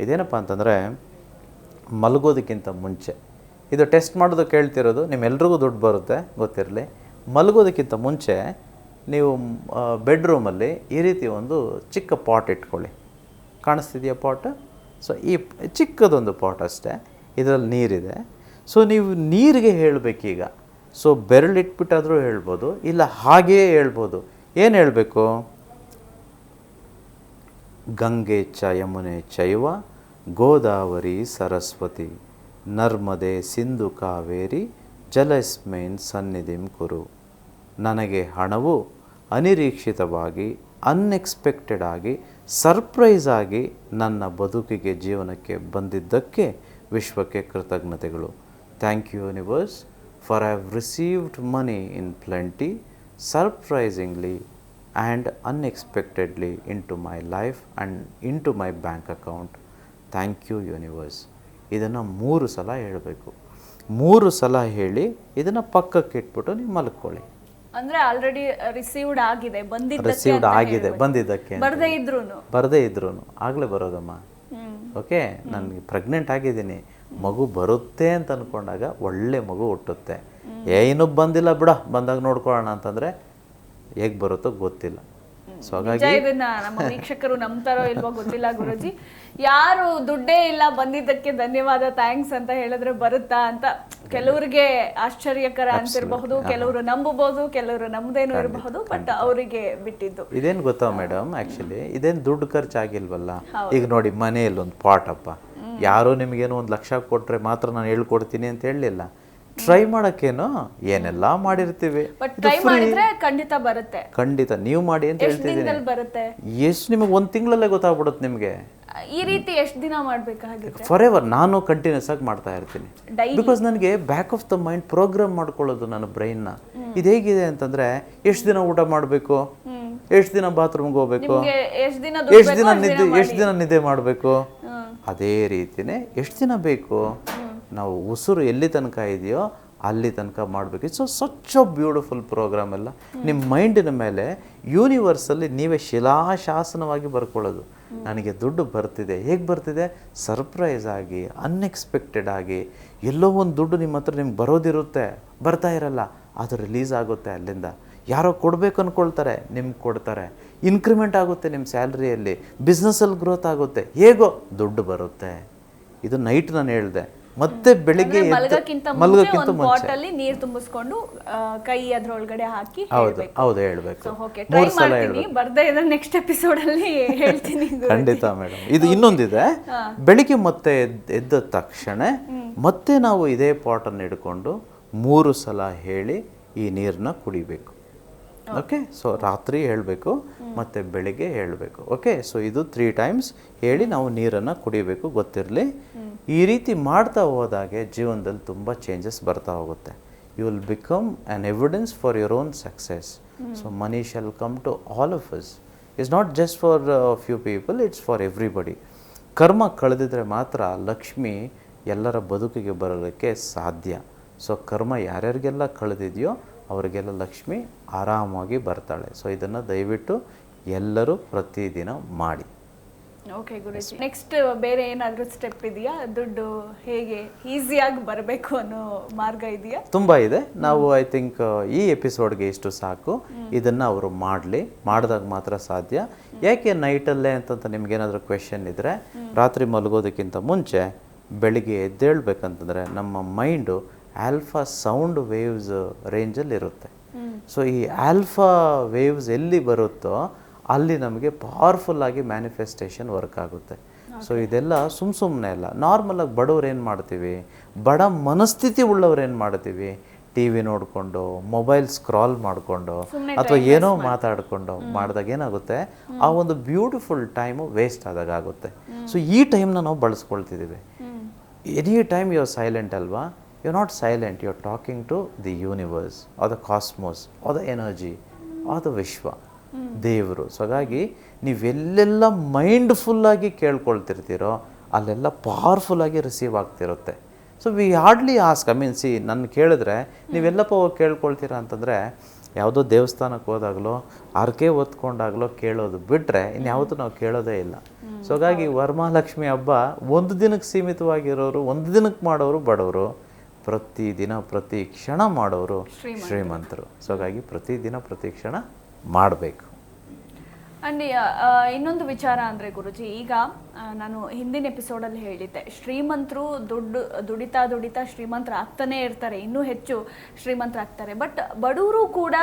ಇದೇನಪ್ಪ ಅಂತಂದರೆ ಮಲಗೋದಕ್ಕಿಂತ ಮುಂಚೆ. ಇದು ಟೆಸ್ಟ್ ಮಾಡೋದು ಕೇಳ್ತಿರೋದು ನಿಮ್ಮೆಲ್ರಿಗೂ ದುಡ್ಡು ಬರುತ್ತೆ ಗೊತ್ತಿರಲಿ. ಮಲಗೋದಕ್ಕಿಂತ ಮುಂಚೆ ನೀವು ಬೆಡ್ರೂಮಲ್ಲಿ ಈ ರೀತಿ ಒಂದು ಚಿಕ್ಕ ಪಾಟ್ ಇಟ್ಕೊಳ್ಳಿ. ಕಾಣಿಸ್ತಿದೆಯಾ ಪಾಟ್? ಸೊ ಈ ಚಿಕ್ಕದೊಂದು ಪಾಟ್ ಅಷ್ಟೇ. ಇದರಲ್ಲಿ ನೀರಿದೆ. ಸೊ ನೀವು ನೀರಿಗೆ ಹೇಳಬೇಕೀಗ. ಸೊ ಬೆರಳಿಟ್ಬಿಟ್ಟಾದರೂ ಹೇಳ್ಬೋದು, ಇಲ್ಲ ಹಾಗೆಯೇ ಹೇಳ್ಬೋದು. ಏನು ಹೇಳಬೇಕು? ಗಂಗೆ ಚ ಯಮುನೆ ಚೈವ, ಗೋದಾವರಿ ಸರಸ್ವತಿ, ನರ್ಮದೆ ಸಿಂಧು ಕಾವೇರಿ, ಜಲಸ್ಮೈನ್ ಸನ್ನಿಧಿಂ ಕುರು. ನನಗೆ ಹಣವು ಅನಿರೀಕ್ಷಿತವಾಗಿ ಅನ್ಎಕ್ಸ್ಪೆಕ್ಟೆಡ್ ಆಗಿ ಸರ್ಪ್ರೈಸ್ ಆಗಿ ನನ್ನ ಬದುಕಿಗೆ ಜೀವನಕ್ಕೆ ಬಂದಿದ್ದಕ್ಕೆ ವಿಶ್ವಕ್ಕೆ ಕೃತಜ್ಞತೆಗಳು. Thank you universe for I have received money in plenty surprisingly and unexpectedly into my my life and my bank account thank you universe ಇದನ್ನು ಮೂರು ಸಲ ಹೇಳಬೇಕು. ಮೂರು ಸಲ ಹೇಳಿ ಇದನ್ನು ಪಕ್ಕಕ್ಕೆ ಇಟ್ಬಿಟ್ಟು ನೀವು ಮಲ್ಕೊಳ್ಳಿ. ಅಂದ್ರೆ ಆಲ್ರೆಡಿ ರಿಸೀವ್ಡ್ ಆಗಿದೆ ಬಂದಿದ್ದಕ್ಕೆ ರಿಸೀವ್ಡ್ ಆಗಿದೆ ಬಂದಿದ್ದಕ್ಕೆ ಬರದೇ ಇದ್ರೂ ಬರದೇ ಇದ್ರೂ ಆಗಲೇ ಬರೋದಮ್ಮ. ಓಕೆ ನನಗೆ ಪ್ರೆಗ್ನೆಂಟ್ ಆಗಿದ್ದೀನಿ. ಮಗು ಬರುತ್ತೆ ಅಂತ ಅಂದ್ಕೊಂಡಾಗ ಒಳ್ಳೆ ಮಗು ಹುಟ್ಟುತ್ತೆ. ಏನು ಬಂದಿಲ್ಲ ಬಿಡ ಬಂದಾಗ ನೋಡ್ಕೊಳ್ಳೋಣ ಅಂತಂದರೆ ಹೇಗೆ ಬರುತ್ತೋ ಗೊತ್ತಿಲ್ಲ. ಸೊ ಹಾಗಾಗಿ ಇದನ್ನ ನಮ್ಮ ವೀಕ್ಷಕರು ನಂಬ್ತಾರೋ ಇಲ್ವೋ ಗೊತ್ತಿಲ್ಲ ಗುರುಜಿ. ಯಾರು ದುಡ್ಡೇ ಇಲ್ಲ ಬಂದಿದ್ದಕ್ಕೆ ಧನ್ಯವಾದ ಥ್ಯಾಂಕ್ಸ್ ಅಂತ ಹೇಳಿದ್ರೆ ಬರುತ್ತಾ ಅಂತ ಕೆಲವರಿಗೆ ಆಶ್ಚರ್ಯಕರ ಅಂತಿರಬಹುದು ಕೆಲವರು ನಂಬಬಹುದು ಕೆಲವರು ನಮ್ದೇನು ಇರಬಹುದು ಬಟ್ ಅವರಿಗೆ ಬಿಟ್ಟಿದ್ದು. ಇದೇನು ಗೊತ್ತಾ ಮೇಡಮ್ ಆಕ್ಚುಲಿ ಇದೇನು ದುಡ್ಡು ಖರ್ಚಾಗಿಲ್ವಲ್ಲ? ಈಗ ನೋಡಿ ಮನೆಯಲ್ಲಿ ಒಂದು ಪಾಟಪ್ಪ ಯಾರೋ ನಿಮಗೇನೋ ಒಂದು ಲಕ್ಷ ಕೊಟ್ಟರೆ ಮಾತ್ರ ನಾನು ಹೇಳ್ಕೊಡ್ತೀನಿ ಅಂತ ಹೇಳಲಿಲ್ಲ. ಟ್ರೈ ಮಾಡೋಕ್ಕೇನೋ ಏನೆಲ್ಲ ಮಾಡಿರ್ತೀವಿ. ಖಂಡಿತ ಬರುತ್ತೆ. ಖಂಡಿತ. ನೀವು ಮಾಡಿ ಅಂತ ಹೇಳ್ತಿದ್ದೀನಿ. ಬರುತ್ತೆ? ಎಷ್ಟು ನಿಮಗೆ ಒಂದು ತಿಂಗಳಲ್ಲೇ ಗೊತ್ತಾಗ್ಬಿಡುತ್ತೆ ನಿಮಗೆ. ಈ ರೀತಿ ಎಷ್ಟು ದಿನ ಮಾಡಬೇಕಾಗುತ್ತೆ? ಫಾರ್ ಎವರ್ ನಾನು ಕಂಟಿನ್ಯೂಸ್ ಆಗಿ ಮಾಡ್ತಾ ಇರ್ತೀನಿ. ಬಿಕಾಸ್ ನನಗೆ back of the mind program ಮಾಡ್ಕೊಳ್ಳೋದು ನನ್ನ ಬ್ರೈನ್ನ ಇದು ಹೇಗಿದೆ ಅಂತಂದ್ರೆ ಎಷ್ಟು ದಿನ ಊಟ ಮಾಡಬೇಕು? ಎಷ್ಟು ದಿನ ಬಾತ್ರೂಮ್ಗೆ ಹೋಗ್ಬೇಕು? ಎಷ್ಟು ದಿನ ಎಷ್ಟು ದಿನ ನಿದ್ದೆ ಎಷ್ಟು ದಿನ ನಿದ್ದೆ ಮಾಡಬೇಕು. ಅದೇ ರೀತಿಯೇ ಎಷ್ಟು ದಿನ ಬೇಕು? ನಾವು ಉಸಿರು ಎಲ್ಲಿ ತನಕ ಇದೆಯೋ ಅಲ್ಲಿ ತನಕ ಮಾಡಬೇಕು. So such a beautiful program ಎಲ್ಲ. ನಿಮ್ಮ ಮೈಂಡಿನ ಮೇಲೆ ಯೂನಿವರ್ಸಲ್ಲಿ ನೀವೇ ಶಿಲಾಶಾಸನವಾಗಿ ಬರ್ಕೊಳ್ಳೋದು. ನನಗೆ ದುಡ್ಡು ಬರ್ತಿದೆ. ಹೇಗೆ ಬರ್ತಿದೆ? ಸರ್ಪ್ರೈಸ್ ಆಗಿ ಅನ್ಎಕ್ಸ್ಪೆಕ್ಟೆಡ್ ಆಗಿ, ಎಲ್ಲೋ ಒಂದು ದುಡ್ಡು ನಿಮ್ಮ ಹತ್ರ ನಿಮ್ಗೆ ಬರೋದಿರುತ್ತೆ. ಬರ್ತಾ ಇರಲ್ಲ. ಅದು ರಿಲೀಸ್ ಆಗುತ್ತೆ ಅಲ್ಲಿಂದ. ಯಾರೋ ಕೊಡಬೇಕು ಅಂದ್ಕೊಳ್ತಾರೆ ನಿಮ್ಗೆ ಕೊಡ್ತಾರೆ. ಇನ್ಕ್ರಿಮೆಂಟ್ ಆಗುತ್ತೆ ನಿಮ್ಮ ಸ್ಯಾಲ್ರಿಯಲ್ಲಿ. ಬಿಸ್ನೆಸ್ಸಲ್ಲಿ ಗ್ರೋತ್ ಆಗುತ್ತೆ. ಹೇಗೋ ದುಡ್ಡು ಬರುತ್ತೆ. ಇದು ನೈಟ್ ನಾನು ಹೇಳಿದೆ. ಮತ್ತೆ ಬೆಳಿಗ್ಗೆ ಮಲಗಕ್ಕಿಂತ ಮುಂಚೆ ನೀರ್ ತುಂಬಿಸ್ಕೊಂಡು ಕೈ ಅದ್ರೊಳಗಡೆ ಹಾಕಿ ಹೌದು ಹೌದು ಹೇಳ್ಬೇಕು. ಮೂರು ಸಲ ಬರ್ದೇ ಇದ್ರೆ ನೆಕ್ಸ್ಟ್ ಎಪಿಸೋಡ್ ಅಲ್ಲಿ ಹೇಳ್ತೀನಿ. ಖಂಡಿತ ಮೇಡಮ್ ಇದು ಇನ್ನೊಂದಿದೆ. ಬೆಳಿಗ್ಗೆ ಮತ್ತೆ ಎದ್ದ ಎದ್ದ ತಕ್ಷಣ ಮತ್ತೆ ನಾವು ಇದೇ ಪಾಟನ್ನು ಹಿಡ್ಕೊಂಡು ಮೂರು ಸಲ ಹೇಳಿ ಈ ನೀರನ್ನ ಕುಡಿಬೇಕು. ಓಕೆ ಸೊ ರಾತ್ರಿ ಹೇಳಬೇಕು ಮತ್ತು ಬೆಳಿಗ್ಗೆ ಹೇಳಬೇಕು. ಓಕೆ ಸೊ ಇದು ತ್ರೀ ಟೈಮ್ಸ್ ಹೇಳಿ ನಾವು ನೀರನ್ನು ಕುಡಿಬೇಕು ಗೊತ್ತಿರಲಿ? ಈ ರೀತಿ ಮಾಡ್ತಾ ಹೋದಾಗೆ ಜೀವನದಲ್ಲಿ ತುಂಬ ಚೇಂಜಸ್ ಬರ್ತಾ ಹೋಗುತ್ತೆ. You will become an evidence for your own success so money shall come to all of us it's not just for few people it's for everybody ಕರ್ಮ ಕಳೆದಿದ್ರೆ ಮಾತ್ರ ಲಕ್ಷ್ಮಿ ಎಲ್ಲರ ಬದುಕಿಗೆ ಬರೋದಕ್ಕೆ ಸಾಧ್ಯ. ಸೊ ಕರ್ಮ ಯಾರ್ಯಾರಿಗೆಲ್ಲ ಕಳೆದಿದೆಯೋ ಅವರಿಗೆಲ್ಲ ಲಕ್ಷ್ಮಿ ಆರಾಮಾಗಿ ಬರ್ತಾಳೆ. ಸೊ ಇದನ್ನು ದಯವಿಟ್ಟು ಎಲ್ಲರೂ ಪ್ರತಿದಿನ ಮಾಡಿ. ಓಕೆ ಗುರುಜಿ ನೆಕ್ಸ್ಟ್ ಬೇರೆ ಏನಾದರೂ ಸ್ಟೆಪ್ ಇದೆಯಾ? ದುಡ್ಡು ಹೇಗೆ ಈಸಿಯಾಗಿ ಬರಬೇಕು ಅನ್ನೋ ಮಾರ್ಗ ಇದೆಯಾ? ತುಂಬ ಇದೆ. ನಾವು ಐ ಥಿಂಕ್ ಈ ಎಪಿಸೋಡ್ಗೆ ಇಷ್ಟು ಸಾಕು. ಇದನ್ನು ಅವರು ಮಾಡಲಿ. ಮಾಡಿದಾಗ ಮಾತ್ರ ಸಾಧ್ಯ. ಯಾಕೆ ನೈಟಲ್ಲೇ ಅಂತಂತ ನಿಮ್ಗೇನಾದರೂ ಕ್ವೆಶನ್ ಇದ್ದರೆ ರಾತ್ರಿ ಮಲಗೋದಕ್ಕಿಂತ ಮುಂಚೆ ಬೆಳಿಗ್ಗೆ ಎದ್ದೇಳ್ಬೇಕಂತಂದರೆ ನಮ್ಮ ಮೈಂಡು ಆಲ್ಫಾ ಸೌಂಡ್ ವೇವ್ಸ್ ರೇಂಜಲ್ಲಿ ಇರುತ್ತೆ. ಸೊ ಈ ಆಲ್ಫಾ ವೇವ್ಸ್ ಎಲ್ಲಿ ಬರುತ್ತೋ ಅಲ್ಲಿ ನಮಗೆ ಪವರ್ಫುಲ್ ಆಗಿ ಮ್ಯಾನಿಫೆಸ್ಟೇಷನ್ ವರ್ಕ್ ಆಗುತ್ತೆ. ಸೊ ಇದೆಲ್ಲ ಸುಮ್ ಸುಮ್ಮನೆ ಅಲ್ಲ. ನಾರ್ಮಲಾಗಿ ಬಡವ್ರು ಏನು ಮಾಡ್ತೀವಿ? ಬಡ ಮನಸ್ಥಿತಿ ಉಳ್ಳವ್ರು ಏನು ಮಾಡ್ತೀವಿ? ಟಿ ವಿ ನೋಡಿಕೊಂಡು ಮೊಬೈಲ್ ಸ್ಕ್ರಾಲ್ ಮಾಡಿಕೊಂಡು ಅಥವಾ ಏನೋ ಮಾತಾಡಿಕೊಂಡು ಮಾಡಿದಾಗ ಏನಾಗುತ್ತೆ? ಆ ಒಂದು ಬ್ಯೂಟಿಫುಲ್ ಟೈಮು ವೇಸ್ಟ್ ಆದಾಗ ಆಗುತ್ತೆ. ಸೊ ಈ ಟೈಮ್ನ ನಾವು ಬಳಸ್ಕೊಳ್ತಿದ್ದೀವಿ. Any time you are silent ಅಲ್ವಾ you not silent you are talking to the universe or the cosmos or the energy or the ವಿಶ್ವ ದೇವರು. ಸೊ ಹಾಗಾಗಿ ನೀವೆಲ್ಲೆಲ್ಲ ಮೈಂಡ್ಫುಲ್ಲಾಗಿ ಕೇಳ್ಕೊಳ್ತಿರ್ತೀರೋ ಅಲ್ಲೆಲ್ಲ ಪವರ್ಫುಲ್ಲಾಗಿ ರಿಸೀವ್ ಆಗ್ತಿರುತ್ತೆ. So we hardly ask I mean see ನಾನು ಕೇಳಿದ್ರೆ ನೀವೆಲ್ಲಪ್ಪ ಹೋಗಿ ಕೇಳ್ಕೊಳ್ತೀರಾ ಅಂತಂದರೆ ಯಾವುದೋ ದೇವಸ್ಥಾನಕ್ಕೆ ಹೋದಾಗಲೋ ಆರ್ಕೆ ಒತ್ಕೊಂಡಾಗಲೋ ಕೇಳೋದು ಬಿಟ್ಟರೆ ಇನ್ಯಾವುದೂ ನಾವು ಕೇಳೋದೇ ಇಲ್ಲ. ಸೊ ಹಾಗಾಗಿ ವರಮಹಾಲಕ್ಷ್ಮಿ ಹಬ್ಬ ಒಂದು ದಿನಕ್ಕೆ ಸೀಮಿತವಾಗಿರೋರು ಒಂದು ದಿನಕ್ಕೆ ಮಾಡೋರು ಬಡವರು. ಪ್ರತಿ ದಿನ ಪ್ರತಿ ಕ್ಷಣ ಮಾಡೋರು ಶ್ರೀಮಂತರು. ಸೊ ಹಾಗಾಗಿ ಪ್ರತಿದಿನ ಪ್ರತಿ ಕ್ಷಣ ಮಾಡಬೇಕು. ಅಂಡ್ ಇನ್ನೊಂದು ವಿಚಾರ ಅಂದ್ರೆ ಗುರುಜಿ ಈಗ ನಾನು ಹಿಂದಿನ ಎಪಿಸೋಡಲ್ಲಿ ಹೇಳಿದ್ದೆ. ಶ್ರೀಮಂತರು ದುಡ್ಡು ದುಡಿತಾ ದುಡಿತಾ ಶ್ರೀಮಂತರು ಆಗ್ತಾನೆ ಇರ್ತಾರೆ ಇನ್ನೂ ಹೆಚ್ಚು ಶ್ರೀಮಂತರಾಗ್ತಾರೆ ಬಟ್ ಬಡವರು ಕೂಡ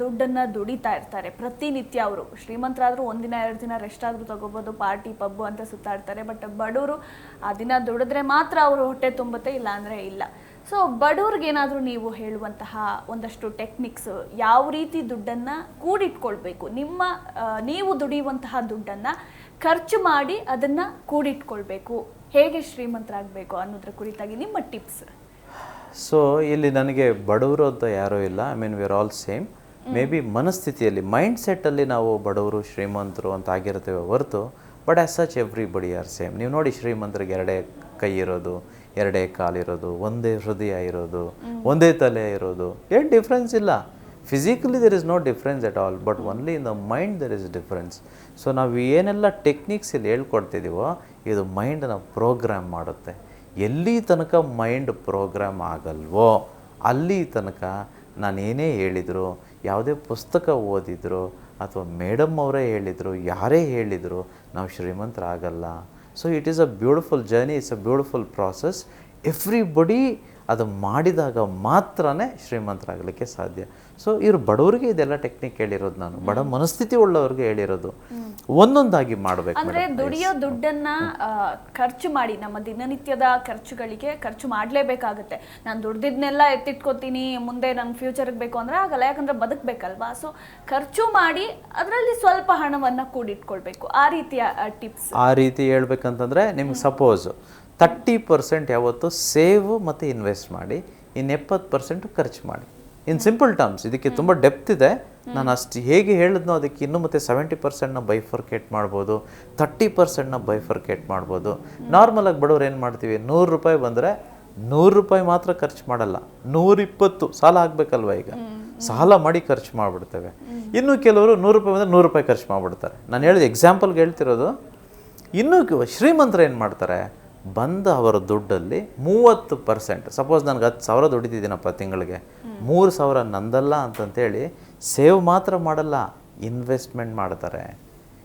ದುಡ್ಡನ್ನು ದುಡಿತಾ ಇರ್ತಾರೆ ಪ್ರತಿನಿತ್ಯ ಅವರು. ಶ್ರೀಮಂತರಾದರೂ ಒಂದಿನ ಎರಡು ದಿನ ರೆಸ್ಟ್ ಆದರೂ ತಗೋಬೋದು ಪಾರ್ಟಿ ಪಬ್ಬು ಅಂತ ಸುತ್ತಾಡ್ತಾರೆ. ಬಟ್ ಬಡವರು ಆ ದಿನ ದುಡಿದ್ರೆ ಮಾತ್ರ ಅವರು ಹೊಟ್ಟೆ ತುಂಬುತ್ತೆ ಇಲ್ಲ ಅಂದರೆ ಇಲ್ಲ. ಸೊ ಬಡವ್ರಿಗೇನಾದರೂ ನೀವು ಹೇಳುವಂತಹ ಒಂದಷ್ಟು ಟೆಕ್ನಿಕ್ಸ್ ಯಾವ ರೀತಿ ದುಡ್ಡನ್ನು ಕೂಡಿಟ್ಕೊಳ್ಬೇಕು? ನಿಮ್ಮ ನೀವು ದುಡಿಯುವಂತಹ ದುಡ್ಡನ್ನು ಖರ್ಚು ಮಾಡಿ ಅದನ್ನು ಕೂಡಿಟ್ಕೊಳ್ಬೇಕು. ಹೇಗೆ ಶ್ರೀಮಂತರಾಗಬೇಕು ಅನ್ನೋದ್ರ ಕುರಿತಾಗಿ ನಿಮ್ಮ ಟಿಪ್ಸ್ ಸೊ ಇಲ್ಲಿ ನನಗೆ ಬಡವರು ಅಂತ ಯಾರೂ ಇಲ್ಲ. I mean we're all same maybe ಮನಸ್ಥಿತಿಯಲ್ಲಿ mind ಸೆಟ್ಟಲ್ಲಿ ನಾವು ಬಡವರು ಶ್ರೀಮಂತರು ಅಂತ ಆಗಿರ್ತೇವೆ ಹೊರತು but as such everybody are same ನೀವು ನೋಡಿ ಶ್ರೀಮಂತರಿಗೆ ಎರಡೇ ಕೈ ಇರೋದು ಎರಡೇ ಕಾಲಿರೋದು ಒಂದೇ ಹೃದಯ ಇರೋದು, ಒಂದೇ ತಲೆ ಇರೋದು. ಏನು ಡಿಫ್ರೆನ್ಸ್ ಇಲ್ಲ. Physically there is no difference at all but only in the mind there is difference so ನಾವು ಏನೆಲ್ಲ ಟೆಕ್ನಿಕ್ಸ್ ಇಲ್ಲಿ ಹೇಳ್ಕೊಡ್ತಿದ್ದೀವೋ ಇದು ಮೈಂಡನ್ನ ಪ್ರೋಗ್ರಾಮ್ ಮಾಡುತ್ತೆ. ಎಲ್ಲಿ ತನಕ ಮೈಂಡ್ ಪ್ರೋಗ್ರಾಮ್ ಆಗಲ್ವೋ, ಅಲ್ಲಿ ತನಕ ನಾನು ಏನೇ ಹೇಳಿದರು, ಯಾವುದೇ ಪುಸ್ತಕ ಓದಿದ್ರು, ಅಥವಾ ಮೇಡಮ್ ಅವರೇ ಹೇಳಿದರು, ಯಾರೇ ಹೇಳಿದರು, ನಾವು ಶ್ರೀಮಂತರಾಗಲ್ಲ. So it is a beautiful journey it's a beautiful process everybody ಅದು ಮಾಡಿದಾಗ ಮಾತ್ರ ಶ್ರೀಮಂತರಾಗಲಿಕ್ಕೆ ಸಾಧ್ಯ. ಸೊ ಇವರು ಬಡವರಿಗೆ ಇದೆಲ್ಲ ಟೆಕ್ನಿಕ್ ಹೇಳಿರೋದು ನಾನು. ಬಡ ಮನಸ್ಥಿತಿ ಉಳ್ಳವ್ರಿಗೆ ಹೇಳಿರೋದು. ಒಂದೊಂದಾಗಿ ಮಾಡಬೇಕು ಅಂದ್ರೆ ದುಡಿಯೋ ದುಡ್ಡನ್ನ ಖರ್ಚು ಮಾಡಿ ನಮ್ಮ ದಿನನಿತ್ಯದ ಖರ್ಚುಗಳಿಗೆ ಖರ್ಚು ಮಾಡಲೇಬೇಕಾಗುತ್ತೆ. ನಾನು ದುಡ್ದಿದ್ನೆಲ್ಲ ಎತ್ತಿಟ್ಕೋತೀನಿ ಮುಂದೆ ನನ್ನ ಫ್ಯೂಚರ್ಗೆ ಬೇಕು ಅಂದ್ರೆ ಆಗಲ್ಲ ಯಾಕಂದ್ರೆ ಬದುಕಬೇಕಲ್ವಾ? ಸೊ ಖರ್ಚು ಮಾಡಿ ಅದರಲ್ಲಿ ಸ್ವಲ್ಪ ಹಣವನ್ನ ಕೂಡಿಟ್ಕೊಳ್ಬೇಕು. ಆ ರೀತಿಯ ಟಿಪ್ಸ್ ಆ ರೀತಿ ಹೇಳ್ಬೇಕಂತಂದ್ರೆ ನಿಮ್ಗೆ ಸಪೋಸ್ ತರ್ಟಿ ಪರ್ಸೆಂಟ್ ಯಾವತ್ತು ಸೇವ್ ಮತ್ತು ಇನ್ವೆಸ್ಟ್ ಮಾಡಿ ಇನ್ನು ಎಪ್ಪತ್ತು ಪರ್ಸೆಂಟ್ ಖರ್ಚು ಮಾಡಿ. ಇನ್ ಸಿಂಪಲ್ ಟರ್ಮ್ಸ್ ಇದಕ್ಕೆ ತುಂಬ ಡೆಪ್ತ್ ಇದೆ. ನಾನು ಅಷ್ಟು ಹೇಗೆ ಹೇಳಿದ್ನೋ ಅದಕ್ಕೆ ಇನ್ನು ಮತ್ತೆ ಸೆವೆಂಟಿ ಪರ್ಸೆಂಟ್ನ ಬೈಫರ್ಕೇಟ್ ಮಾಡ್ಬೋದು ತರ್ಟಿ ಪರ್ಸೆಂಟ್ನ ಬೈಫರ್ಕೇಟ್ ಮಾಡ್ಬೋದು. ನಾರ್ಮಲಾಗಿ ಬಡವ್ರು ಏನು ಮಾಡ್ತೀವಿ ನೂರು ರೂಪಾಯಿ ಬಂದರೆ ನೂರು ರೂಪಾಯಿ ಮಾತ್ರ ಖರ್ಚು ಮಾಡಲ್ಲ ನೂರಿಪ್ಪತ್ತು ಸಾಲ ಆಗಬೇಕಲ್ವ ಈಗ? ಸಾಲ ಮಾಡಿ ಖರ್ಚು ಮಾಡಿಬಿಡ್ತೇವೆ. ಇನ್ನು ಕೆಲವರು ನೂರು ರೂಪಾಯಿ ಬಂದರೆ ನೂರು ರೂಪಾಯಿ ಖರ್ಚು ಮಾಡಿಬಿಡ್ತಾರೆ. ನಾನು ಹೇಳಿದ ಎಕ್ಸಾಂಪಲ್ಗೆ ಹೇಳ್ತಿರೋದು ಇನ್ನೂ ಶ್ರೀಮಂತರು ಏನು ಮಾಡ್ತಾರೆ ಬಂದ ಅವರ ದುಡ್ಡಲ್ಲಿ ಮೂವತ್ತು ಪರ್ಸೆಂಟ್ ಸಪೋಸ್ ನನಗೆ ಹತ್ತು ಸಾವಿರ ದುಡಿತಿದ್ದೀನಪ್ಪ ತಿಂಗಳಿಗೆ ಮೂರು ಸಾವಿರ ನಂದಲ್ಲ ಅಂತಂತೇಳಿ ಸೇವ್ ಮಾತ್ರ ಮಾಡಲ್ಲ ಇನ್ವೆಸ್ಟ್ಮೆಂಟ್ ಮಾಡ್ತಾರೆ.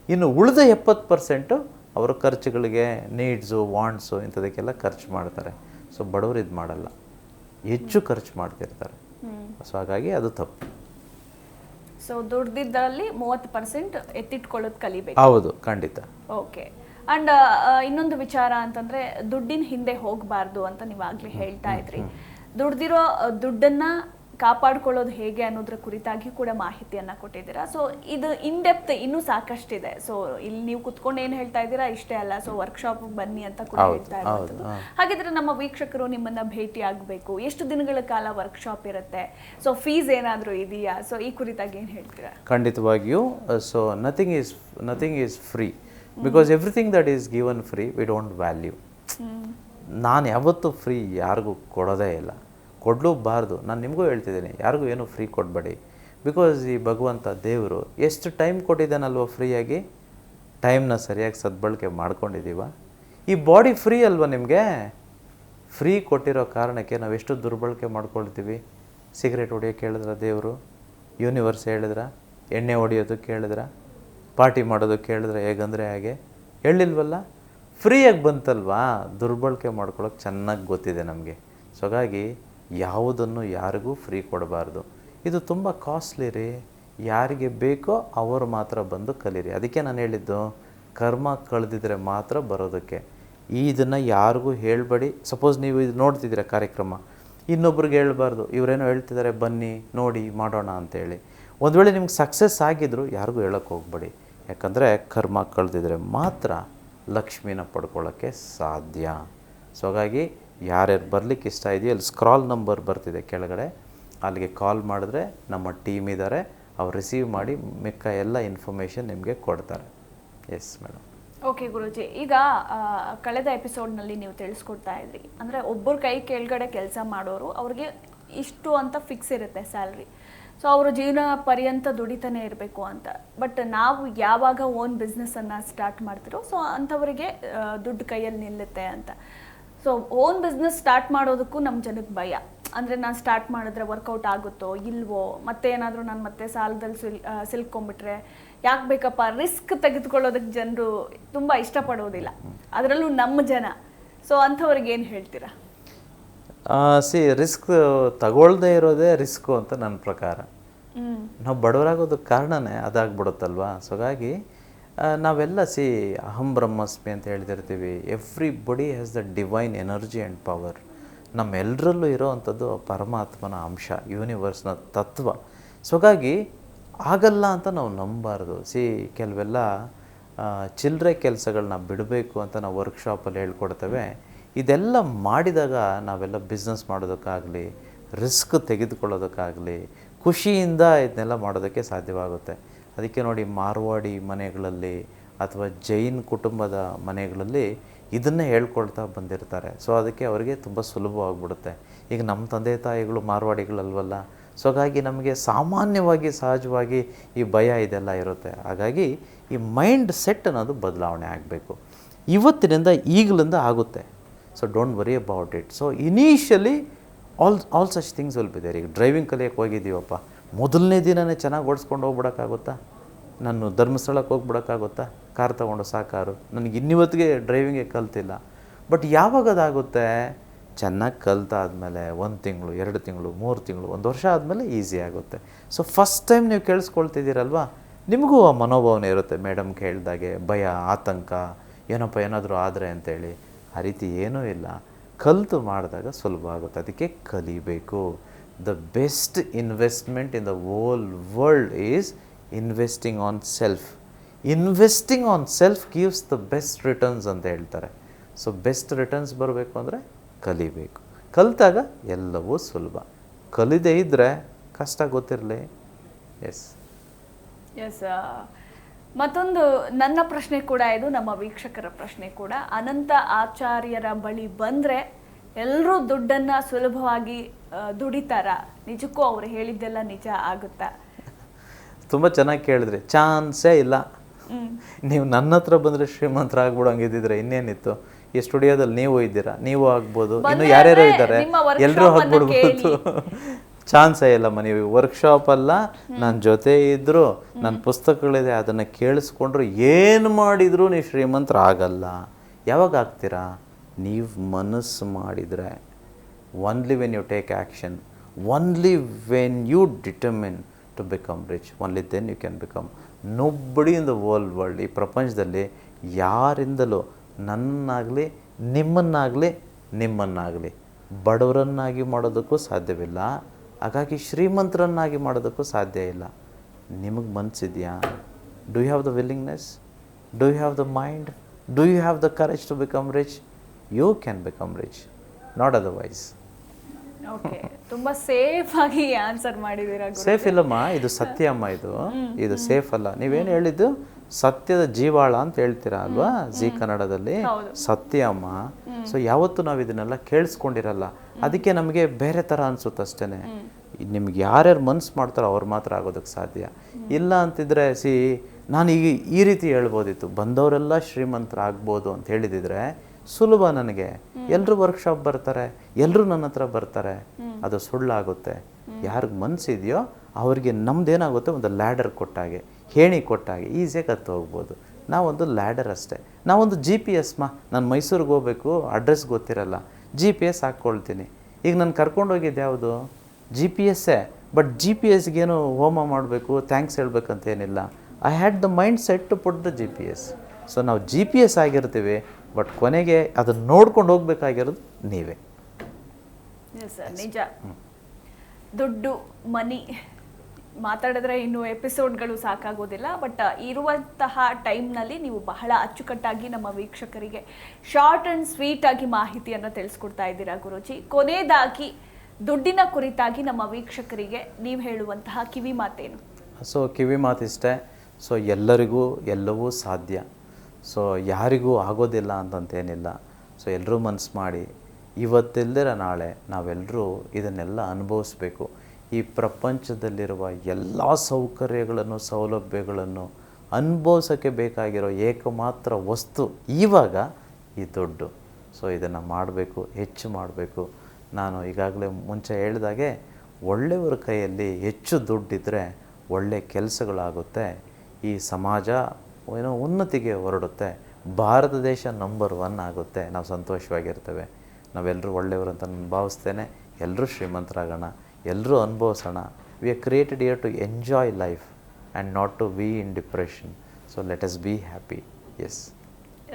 ಇನ್ನು ಉಳಿದ ಎಪ್ಪತ್ತು ಪರ್ಸೆಂಟು ಅವರ ಖರ್ಚುಗಳಿಗೆ ನೀಡ್ಸು ವಾಂಟ್ಸು ಇಂಥದಕ್ಕೆಲ್ಲ ಖರ್ಚು ಮಾಡ್ತಾರೆ. ಸೊ ಬಡವರು ಇದು ಮಾಡಲ್ಲ. ಹೆಚ್ಚು ಖರ್ಚು ಮಾಡ್ತಿರ್ತಾರೆ. ಸೊ ಹಾಗಾಗಿ ಅದು ತಪ್ಪು. ಸೊ ದುಡ್ದಿದ್ದಲ್ಲಿ ಮೂವತ್ತು ಪರ್ಸೆಂಟ್ ಎತ್ತಿಟ್ಕೊಳ್ಳೋದು ಕಲಿಬೇಕು. ಹೌದು ಖಂಡಿತ. ಓಕೆ ಅಂಡ್ ಇನ್ನೊಂದು ವಿಚಾರ ಅಂತಂದ್ರೆ ದುಡ್ಡಿನ ಹಿಂದೆ ಹೋಗಬಾರ್ದು ಅಂತ ನೀವಾಗ್ಲೇ ಹೇಳ್ತಾ ಇದ್ರಿ. ದುಡ್ದಿರೋ ದುಡ್ಡನ್ನ ಕಾಪಾಡ್ಕೊಳ್ಳೋದು ಹೇಗೆ ಅನ್ನೋದ್ರ ಕುರಿತಾಗಿ ಕೂಡ ಮಾಹಿತಿಯನ್ನ ಕೊಟ್ಟಿದ್ದೀರಾ. ಸೊ ಇದು ಇನ್ ಡೆಪ್ತ್ ಇನ್ನೂ ಸಾಕಷ್ಟಿದೆ. ಸೊ ಇಲ್ಲಿ ನೀವು ಕುತ್ಕೊಂಡು ಏನ್ ಹೇಳ್ತಾ ಇದ್ದೀರಾ? ಇಷ್ಟೇ ಅಲ್ಲ. ಸೊ ವರ್ಕ್ಶಾಪ್ ಬನ್ನಿ ಅಂತ ಕೂಡ ಹೇಳ್ತಾ ಇರ್ಬೋದು ಇರೋದು. ಹಾಗಿದ್ರೆ ನಮ್ಮ ವೀಕ್ಷಕರು ನಿಮ್ಮನ್ನ ಭೇಟಿ ಆಗಬೇಕು. ಎಷ್ಟು ದಿನಗಳ ಕಾಲ ವರ್ಕ್ಶಾಪ್ ಇರುತ್ತೆ? ಸೊ ಫೀಸ್ ಏನಾದರೂ ಇದೆಯಾ? ಸೊ ಈ ಕುರಿತಾಗಿ ಏನು ಹೇಳ್ತೀರಾ? ಖಂಡಿತವಾಗಿಯೂ so nothing is nothing is free because everything that is given free we don't value ನಾನು ಯಾವತ್ತೂ ಫ್ರೀ ಯಾರಿಗೂ ಕೊಡೋದೇ ಇಲ್ಲ. ಕೊಡಲೂಬಾರ್ದು. ನಾನು ನಿಮಗೂ ಹೇಳ್ತಿದ್ದೀನಿ, ಯಾರಿಗೂ ಏನು ಫ್ರೀ ಕೊಡಬೇಡಿ. ಬಿಕಾಸ್ ಈ ಭಗವಂತ ದೇವರು ಎಷ್ಟು ಟೈಮ್ ಕೊಟ್ಟಿದ್ದಾನಲ್ವ ಫ್ರೀಯಾಗಿ ಟೈಮ್ನ ಸರಿಯಾಗಿ ಸದ್ಬಳಕೆ ಮಾಡ್ಕೊಂಡಿದ್ದೀವ? ಈ ಬಾಡಿ ಫ್ರೀ ಅಲ್ವ ನಿಮಗೆ? ಫ್ರೀ ಕೊಟ್ಟಿರೋ ಕಾರಣಕ್ಕೆ ನಾವು ಎಷ್ಟು ದುರ್ಬಳಕೆ ಮಾಡ್ಕೊಳ್ತೀವಿ? ಸಿಗರೇಟ್ ಹೊಡಿಯೋಕ್ಕೆ ಹೇಳಿದ್ರ ದೇವರು? ಯೂನಿವರ್ಸ್ ಹೇಳಿದ್ರ? ಎಣ್ಣೆ ಹೊಡಿಯೋದಕ್ಕೆ ಹೇಳಿದ್ರ? ಪಾರ್ಟಿ ಮಾಡೋದು ಕೇಳಿದ್ರೆ ಹೇಗಂದರೆ ಹಾಗೆ, ಹೇಳಿಲ್ವಲ್ಲ? ಫ್ರೀಯಾಗಿ ಬಂತಲ್ವಾ? ದುರ್ಬಳಕೆ ಮಾಡ್ಕೊಳ್ಳೋಕೆ ಚೆನ್ನಾಗಿ ಗೊತ್ತಿದೆ ನಮಗೆ. ಸೊ ಹಾಗಾಗಿ ಯಾವುದನ್ನು ಯಾರಿಗೂ ಫ್ರೀ ಕೊಡಬಾರ್ದು. ಇದು ತುಂಬ ಕಾಸ್ಟ್ಲಿ ರೀ. ಯಾರಿಗೆ ಬೇಕೋ ಅವರು ಮಾತ್ರ ಬಂದು ಕಲೀರಿ. ಅದಕ್ಕೆ ನಾನು ಹೇಳಿದ್ದು, ಕರ್ಮ ಕಳೆದಿದ್ರೆ ಮಾತ್ರ ಬರೋದಕ್ಕೆ. ಇದನ್ನು ಯಾರಿಗೂ ಹೇಳಬೇಡಿ. ಸಪೋಸ್ ನೀವು ಇದು ನೋಡ್ತಿದ್ದೀರ ಕಾರ್ಯಕ್ರಮ. ಇನ್ನೊಬ್ರಿಗೆ ಹೇಳಬಾರ್ದು. ಇವರೇನೋ ಹೇಳ್ತಿದ್ದಾರೆ, ಬನ್ನಿ, ನೋಡಿ, ಮಾಡೋಣ ಅಂತೇಳಿ. ಒಂದು ವೇಳೆ ನಿಮ್ಗೆ ಸಕ್ಸಸ್ ಆಗಿದ್ದರೂ ಯಾರಿಗೂ ಹೇಳೋಕ್ಕೆ ಹೋಗ್ಬೇಡಿ. ಯಾಕಂದರೆ ಕರ್ಮ ಕಳೆದಿದ್ರೆ ಮಾತ್ರ ಲಕ್ಷ್ಮಿನ ಪಡ್ಕೊಳ್ಳೋಕ್ಕೆ ಸಾಧ್ಯ. ಸೊ ಹಾಗಾಗಿ ಯಾರ್ಯಾರು ಬರಲಿಕ್ಕೆ ಇಷ್ಟ ಇದೆಯೋ ಅಲ್ಲಿ ಸ್ಕ್ರಾಲ್ ನಂಬರ್ ಬರ್ತಿದೆ ಕೆಳಗಡೆ. ಅಲ್ಲಿಗೆ ಕಾಲ್ ಮಾಡಿದ್ರೆ ನಮ್ಮ ಟೀಮ್ ಇದ್ದಾರೆ ಅವ್ರು ರಿಸೀವ್ ಮಾಡಿ ಮಿಕ್ಕ ಎಲ್ಲ ಇನ್ಫಾರ್ಮೇಷನ್ ನಿಮಗೆ ಕೊಡ್ತಾರೆ. Yes madam okay Guruji. ಈಗ ಕಳೆದ ಎಪಿಸೋಡ್ನಲ್ಲಿ ನೀವು ತಿಳಿಸ್ಕೊಡ್ತಾ ಇದ್ರಿ. ಅಂದರೆ ಒಬ್ಬರ ಕೈ ಕೆಳಗಡೆ ಕೆಲಸ ಮಾಡೋರು ಅವ್ರಿಗೆ ಇಷ್ಟು ಅಂತ ಫಿಕ್ಸ್ ಇರುತ್ತೆ ಸ್ಯಾಲ್ರಿ ಸೊ ಅವರು ಜೀವನ ಪರ್ಯಂತ ದುಡಿತಾನೆ ಇರಬೇಕು ಅಂತ. ಬಟ್ ನಾವು ಯಾವಾಗ ಓನ್ ಬಿಸ್ನೆಸ್ಸನ್ನು ಸ್ಟಾರ್ಟ್ ಮಾಡ್ತಿರೋ ಸೊ ಅಂಥವರಿಗೆ ದುಡ್ಡು ಕೈಯಲ್ಲಿ ನಿಲ್ಲುತ್ತೆ ಅಂತ. ಸೊ ಓನ್ ಬಿಸ್ನೆಸ್ ಸ್ಟಾರ್ಟ್ ಮಾಡೋದಕ್ಕೂ ನಮ್ಮ ಜನಕ್ಕೆ ಭಯ. ಅಂದರೆ ನಾನು ಸ್ಟಾರ್ಟ್ ಮಾಡಿದ್ರೆ ವರ್ಕೌಟ್ ಆಗುತ್ತೋ, ಇಲ್ವೋ, ಮತ್ತೆ ಏನಾದರೂ ನಾನು ಮತ್ತೆ ಸಾಲದಲ್ಲಿ ಸಿಲ್ ಸಿಲ್ಕೊಂಡ್ಬಿಟ್ರೆ ಯಾಕೆ ಬೇಕಪ್ಪ? ರಿಸ್ಕ್ ತೆಗೆದುಕೊಳ್ಳೋದಕ್ಕೆ ಜನರು ತುಂಬ ಇಷ್ಟಪಡೋದಿಲ್ಲ. ಅದರಲ್ಲೂ ನಮ್ಮ ಜನ. ಸೊ ಅಂಥವ್ರಿಗೆ ಏನು ಹೇಳ್ತೀರಾ? ಸಿ ರಿಸ್ಕ್ ತಗೊಳ್ದೇ ಇರೋದೇ ರಿಸ್ಕು ಅಂತ ನನ್ನ ಪ್ರಕಾರ. ನಾವು ಬಡವರಾಗೋದಕ್ಕೆ ಕಾರಣನೇ ಅದಾಗ್ಬಿಡುತ್ತಲ್ವಾ? ಸೊಗಾಗಿ ಹಾಗಾಗಿ ನಾವೆಲ್ಲ ಸಿ ಅಹಂ ಬ್ರಹ್ಮಸ್ಮಿ ಅಂತ ಹೇಳ್ತಿರ್ತೀವಿ everybody has the divine energy and power ನಮ್ಮೆಲ್ಲರಲ್ಲೂ ಇರೋವಂಥದ್ದು ಪರಮಾತ್ಮನ ಅಂಶ ಯೂನಿವರ್ಸ್ನ ತತ್ವ. ಸೊಗಾಗಿ ಹಾಗಾಗಿ ಆಗಲ್ಲ ಅಂತ ನಾವು ನಂಬಾರ್ದು. ಸಿ ಕೆಲವೆಲ್ಲ ಚಿಲ್ಲರೆ ಕೆಲಸಗಳನ್ನ ಬಿಡಬೇಕು ಅಂತ ನಾವು ವರ್ಕ್ಶಾಪಲ್ಲಿ ಹೇಳ್ಕೊಡ್ತೇವೆ. ಇದೆಲ್ಲ ಮಾಡಿದಾಗ ನಾವೆಲ್ಲ ಬಿಸ್ನೆಸ್ ಮಾಡೋದಕ್ಕಾಗಲಿ ರಿಸ್ಕ್ ತೆಗೆದುಕೊಳ್ಳೋದಕ್ಕಾಗಲಿ, ಖುಷಿಯಿಂದ ಇದನ್ನೆಲ್ಲ ಮಾಡೋದಕ್ಕೆ ಸಾಧ್ಯವಾಗುತ್ತೆ. ಅದಕ್ಕೆ ನೋಡಿ ಮಾರ್ವಾಡಿ ಮನೆಗಳಲ್ಲಿ ಅಥವಾ ಜೈನ್ ಕುಟುಂಬದ ಮನೆಗಳಲ್ಲಿ ಇದನ್ನೇ ಹೇಳ್ಕೊಳ್ತಾ ಬಂದಿರ್ತಾರೆ. ಸೊ ಅದಕ್ಕೆ ಅವರಿಗೆ ತುಂಬ ಸುಲಭವಾಗ್ಬಿಡುತ್ತೆ. ಈಗ ನಮ್ಮ ತಂದೆ ತಾಯಿಗಳು ಮಾರ್ವಾಡಿಗಳಲ್ವಲ್ಲ ಸೊ ಹಾಗಾಗಿ ನಮಗೆ ಸಾಮಾನ್ಯವಾಗಿ ಸಹಜವಾಗಿ ಈ ಭಯ ಇದೆಲ್ಲ ಇರುತ್ತೆ. ಹಾಗಾಗಿ ಈ ಮೈಂಡ್ ಸೆಟ್ ಅನ್ನೋದು ಬದಲಾವಣೆ ಆಗಬೇಕು. ಇವತ್ತಿನಿಂದ ಈಗಲಿಂದ ಆಗುತ್ತೆ. So don't worry about it so initially all all such things will be there ಈಗ ಡ್ರೈವಿಂಗ್ ಕಲಿಯೋಕ್ಕೆ ಹೋಗಿದ್ದೀವಪ್ಪ. ಮೊದಲನೇ ದಿನನೇ ಚೆನ್ನಾಗಿ ಓಡಿಸ್ಕೊಂಡು ಹೋಗ್ಬಿಡೋಕ್ಕಾಗುತ್ತಾ? ನಾನು ಧರ್ಮಸ್ಥಳಕ್ಕೆ ಹೋಗ್ಬಿಡೋಕ್ಕಾಗುತ್ತಾ? ಕಾರ್ ತೊಗೊಂಡು ಸಾಕಾರು ನನಗೆ ಇನ್ನಿವತ್ತಿಗೆ ಡ್ರೈವಿಂಗೇ ಕಲ್ತಿಲ್ಲ. ಬಟ್ ಯಾವಾಗ ಅದಾಗುತ್ತೆ? ಚೆನ್ನಾಗಿ ಕಲ್ತಾದಮೇಲೆ ಒಂದು ತಿಂಗಳು, ಎರಡು ತಿಂಗಳು, ಮೂರು ತಿಂಗಳು, ಒಂದು ವರ್ಷ ಆದಮೇಲೆ ಈಸಿ ಆಗುತ್ತೆ. ಸೊ ಫಸ್ಟ್ ಟೈಮ್ ನೀವು ಕೇಳಿಸ್ಕೊಳ್ತಿದ್ದೀರಲ್ವಾ? ನಿಮಗೂ ಆ ಮನೋಭಾವನೆ ಇರುತ್ತೆ. ಮೇಡಮ್ ಕೇಳಿದಾಗೆ ಭಯ, ಆತಂಕ, ಏನಪ್ಪ ಏನಾದರೂ ಆದರೆ ಅಂತೇಳಿ. ಆ ರೀತಿ ಏನೂ ಇಲ್ಲ. ಕಲಿತು ಮಾಡಿದಾಗ ಸುಲಭ ಆಗುತ್ತೆ. ಅದಕ್ಕೆ ಕಲಿಬೇಕು. The best investment in the whole world is investing on self investing on self gives the best returns ಅಂತ ಹೇಳ್ತಾರೆ. ಸೊ ಬೆಸ್ಟ್ ರಿಟರ್ನ್ಸ್ ಬರಬೇಕು ಅಂದರೆ ಕಲಿಬೇಕು. ಕಲಿತಾಗ ಎಲ್ಲವೂ ಸುಲಭ. ಕಲಿದೇ ಇದ್ದರೆ ಕಷ್ಟ ಗೊತ್ತಿರಲಿ. ಎಸ್ ಎಸ್ ಮತ್ತೊಂದು ನನ್ನ ಪ್ರಶ್ನೆ ಕೂಡ ಇದು ನಮ್ಮ ವೀಕ್ಷಕರ ಪ್ರಶ್ನೆ ಕೂಡ. ಅನಂತ ಆಚಾರ್ಯರ ಬಳಿ ಬಂದರೆ ಎಲ್ಲರೂ ದುಡ್ಡನ್ನು ಸುಲಭವಾಗಿ ದುಡಿತಾರ? ನಿಜಕ್ಕೂ ಅವರು ಹೇಳಿದ್ದೆಲ್ಲ ನಿಜ ಆಗುತ್ತಾ? ತುಂಬ ಚೆನ್ನಾಗಿ ಕೇಳಿದ್ರಿ. ಚಾನ್ಸೇ ಇಲ್ಲ. ನೀವು ನನ್ನ ಹತ್ರ ಬಂದರೆ ಶ್ರೀಮಂತರ ಆಗ್ಬಿಡೋಂಗಿದ್ದಿದ್ರೆ ಇನ್ನೇನಿತ್ತು? ಈ ಸ್ಟುಡಿಯೋದಲ್ಲಿ ನೀವು ಇದ್ದೀರಾ? ನೀವು ಆಗ್ಬೋದು. ಇನ್ನು ಯಾರ್ಯಾರು ಇದ್ದಾರೆ? ಎಲ್ಲರೂ ಆಗ್ಬಿಡ್ಬೋದು. ಚಾನ್ಸೇ ಇಲ್ಲಮ್ಮ ಮನೆ ವರ್ಕ್ಶಾಪ್ ಅಲ್ಲ ನನ್ನ ಜೊತೆ ಇದ್ದರು ನನ್ನ ಪುಸ್ತಕಗಳಿದೆ ಅದನ್ನು ಕೇಳಿಸ್ಕೊಂಡ್ರು ಏನು ಮಾಡಿದ್ರು ನೀವು ಶ್ರೀಮಂತರ ಆಗಲ್ಲ ಯಾವಾಗ ಆಗ್ತೀರಾ? ನೀವು ಮನಸ್ಸು ಮಾಡಿದರೆ. Only when you take action only when you determine to become rich only then you can become nobody in the world world ಈ ಪ್ರಪಂಚದಲ್ಲಿ ಯಾರಿಂದಲೂ ನನ್ನಾಗಲಿ ನಿಮ್ಮನ್ನಾಗಲಿ ನಿಮ್ಮನ್ನಾಗಲಿ ಬಡವರನ್ನಾಗಿ ಮಾಡೋದಕ್ಕೂ ಸಾಧ್ಯವಿಲ್ಲ. ಹಾಗಾಗಿ ಶ್ರೀಮಂತರನ್ನಾಗಿ ಮಾಡೋದಕ್ಕೂ ಸಾಧ್ಯ ಇಲ್ಲ. ನಿಮಗೆ ಮನಸ್ಸಿದೆಯಾ do you have the willingness do you have the mind do you have the courage to become rich you can become rich not otherwise okay ತುಂಬಾ ಸೇಫ್ ಆಗಿ ಆನ್ಸರ್ ಮಾಡಿದೀರಾ ಗುರು ಸೇಫ್ ಇಲ್ಲಮ್ಮ ಇದು ಸತ್ಯಮ್ಮ ಇದು. ಇದು ಸೇಫ್ ಅಲ್ಲ. ನೀವೇನು ಹೇಳಿದ್ದು? ಸತ್ಯದ ಜೀವಾಳ ಅಂತ ಹೇಳ್ತೀರಾ ಅಲ್ವಾ? ಜಿ ಕನ್ನಡದಲ್ಲಿ ಸತ್ಯಮ್ಮ. ಸೊ ಯಾವತ್ತೂ ನಾವು ಇದನ್ನೆಲ್ಲ ಕೇಳಿಸ್ಕೊಂಡಿರಲ್ಲ. ಅದಕ್ಕೆ ನಮಗೆ ಬೇರೆ ಥರ ಅನ್ಸುತ್ತೆ ಅಷ್ಟೇ ನಿಮ್ಗೆ ಯಾರ್ಯಾರು ಮನ್ಸು ಮಾಡ್ತಾರೋ ಅವ್ರು ಮಾತ್ರ ಆಗೋದಕ್ಕೆ ಸಾಧ್ಯ. ಇಲ್ಲ ಅಂತಿದ್ರೆ ಸಿ ನಾನು ಈಗ ಈ ರೀತಿ ಹೇಳ್ಬೋದಿತ್ತು. ಬಂದವರೆಲ್ಲ ಶ್ರೀಮಂತರಾಗ್ಬೋದು ಅಂತ ಹೇಳಿದಿದ್ರೆ ಸುಲಭ ನನಗೆ. ಎಲ್ಲರೂ ವರ್ಕ್ಶಾಪ್ ಬರ್ತಾರೆ ಎಲ್ಲರೂ ನನ್ನ ಹತ್ರ ಬರ್ತಾರೆ. ಅದು ಸುಳ್ಳಾಗುತ್ತೆ. ಯಾರಿಗೆ ಮನಸ್ಸಿದೆಯೋ ಅವ್ರಿಗೆ ನಮ್ದೇನಾಗುತ್ತೆ ಒಂದು ಲ್ಯಾಡರ್ ಕೊಟ್ಟಾಗೆ. ಹೇಣಿ ಕೊಟ್ಟಾಗೆ ಈಸಿಯಾಗಿ ಹತ್ತು ಹೋಗ್ಬೋದು. ನಾವೊಂದು ಲ್ಯಾಡರ್ ಅಷ್ಟೇ. ನಾವೊಂದು ಜಿ ಪಿ ಎಸ್ ಮಾ ನಾನು ಮೈಸೂರಿಗೆ ಹೋಗ್ಬೇಕು ಅಡ್ರೆಸ್ ಗೊತ್ತಿರಲ್ಲ. ಜಿ ಪಿ ಎಸ್ ಹಾಕ್ಕೊಳ್ತೀನಿ. ಈಗ ನಾನು ಕರ್ಕೊಂಡೋಗಿದ್ದು ಯಾವುದು? ಜಿ ಪಿ ಎಸ್ಸೇ ಬಟ್ ಜಿ ಪಿ ಎಸ್ಗೇನು ಹೋಮ ಮಾಡಬೇಕು ಥ್ಯಾಂಕ್ಸ್ ಹೇಳ್ಬೇಕಂತ ಏನಿಲ್ಲ. I had the mind set to put the G P S so ನಾವು ಜಿ ಪಿ ಎಸ್ ಆಗಿರ್ತೀವಿ ಬಟ್ ಕೊನೆಗೆ ಅದನ್ನು ನೋಡ್ಕೊಂಡು ಹೋಗ್ಬೇಕಾಗಿರೋದು ನೀವೇ. ನಿಜ. ದುಡ್ಡು ಮನಿ ಮಾತಾಡಿದ್ರೆ ಇನ್ನು ಎಪಿಸೋಡ್ಗಳು ಸಾಕಾಗೋದಿಲ್ಲ, ಬಟ್ ಇರುವಂತಹ ಟೈಮ್ನಲ್ಲಿ ನೀವು ಬಹಳ ಅಚ್ಚುಕಟ್ಟಾಗಿ ನಮ್ಮ ವೀಕ್ಷಕರಿಗೆ ಶಾರ್ಟ್ ಆ್ಯಂಡ್ ಸ್ವೀಟಾಗಿ ಮಾಹಿತಿಯನ್ನು ತಿಳಿಸ್ಕೊಡ್ತಾ ಇದ್ದೀರಾ ಗುರುಜಿ. ಕೊನೆಯದಾಗಿ, ದುಡ್ಡಿನ ಕುರಿತಾಗಿ ನಮ್ಮ ವೀಕ್ಷಕರಿಗೆ ನೀವು ಹೇಳುವಂತಹ ಕಿವಿ ಮಾತೇನು? ಸೊ, ಕಿವಿ ಮಾತಿಷ್ಟೇ. ಸೊ, ಎಲ್ಲರಿಗೂ ಎಲ್ಲವೂ ಸಾಧ್ಯ. ಸೊ, ಯಾರಿಗೂ ಆಗೋದಿಲ್ಲ ಅಂತಂತೇನಿಲ್ಲ. ಸೊ, ಎಲ್ಲರೂ ಮನಸ್ಸು ಮಾಡಿ, ಇವತ್ತಿಲ್ದಿರ ನಾಳೆ ನಾವೆಲ್ಲರೂ ಇದನ್ನೆಲ್ಲ ಅನುಭವಿಸ್ಬೇಕು. ಈ ಪ್ರಪಂಚದಲ್ಲಿರುವ ಎಲ್ಲ ಸೌಕರ್ಯಗಳನ್ನು, ಸೌಲಭ್ಯಗಳನ್ನು ಅನುಭವಿಸೋಕ್ಕೆ ಬೇಕಾಗಿರೋ ಏಕಮಾತ್ರ ವಸ್ತು ಇವಾಗ ಈ ದುಡ್ಡು. ಸೊ ಇದನ್ನು ಮಾಡಬೇಕು, ಹೆಚ್ಚು ಮಾಡಬೇಕು. ನಾನು ಈಗಾಗಲೇ ಮುಂಚೆ ಹೇಳಿದಾಗೆ, ಒಳ್ಳೆಯವರ ಕೈಯಲ್ಲಿ ಹೆಚ್ಚು ದುಡ್ಡಿದ್ದರೆ ಒಳ್ಳೆ ಕೆಲಸಗಳಾಗುತ್ತೆ. ಈ ಸಮಾಜ ಏನೋ ಉನ್ನತಿಗೆ ಹೊರಡುತ್ತೆ. ಭಾರತ ದೇಶ ನಂಬರ್ ಒನ್ ಆಗುತ್ತೆ. ನಾವು ಸಂತೋಷವಾಗಿರ್ತೇವೆ. ನಾವೆಲ್ಲರೂ ಒಳ್ಳೆಯವರು ಅಂತ ನಾನು ಭಾವಿಸ್ತೇನೆ. ಎಲ್ಲರೂ ಶ್ರೀಮಂತರಾಗೋಣ. ಎಲ್ಲರೂ ಅನುಭವಿಸೋಣ. We are created here to enjoy life and not to be in depression so let us be happy yes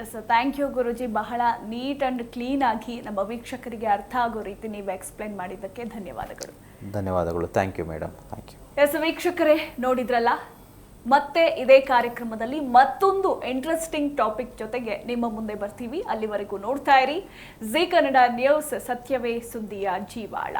yes thank you Guruji ಬಹಳ ನೀಟ್ ಆ್ಯಂಡ್ ಕ್ಲೀನ್ ಆಗಿ ನಮ್ಮ ವೀಕ್ಷಕರಿಗೆ ಅರ್ಥ ಆಗೋ ರೀತಿ ನೀವು ಎಕ್ಸ್ಪ್ಲೈನ್ ಮಾಡಿದ್ದಕ್ಕೆ ಧನ್ಯವಾದಗಳು. ಧನ್ಯವಾದಗಳು. Thank you madam thank you yes ವೀಕ್ಷಕರೇ ನೋಡಿದ್ರಲ್ಲ? ಮತ್ತೆ ಇದೇ ಕಾರ್ಯಕ್ರಮದಲ್ಲಿ ಮತ್ತೊಂದು ಇಂಟ್ರೆಸ್ಟಿಂಗ್ ಟಾಪಿಕ್ ಜೊತೆಗೆ ನಿಮ್ಮ ಮುಂದೆ ಬರ್ತೀವಿ. ಅಲ್ಲಿವರೆಗೂ ನೋಡ್ತಾ ಇರಿ. ಜಿ ಕನ್ನಡ ನ್ಯೂಸ್ ಸತ್ಯವೇ ಸುದ್ದಿಯ ಜೀವಾಳ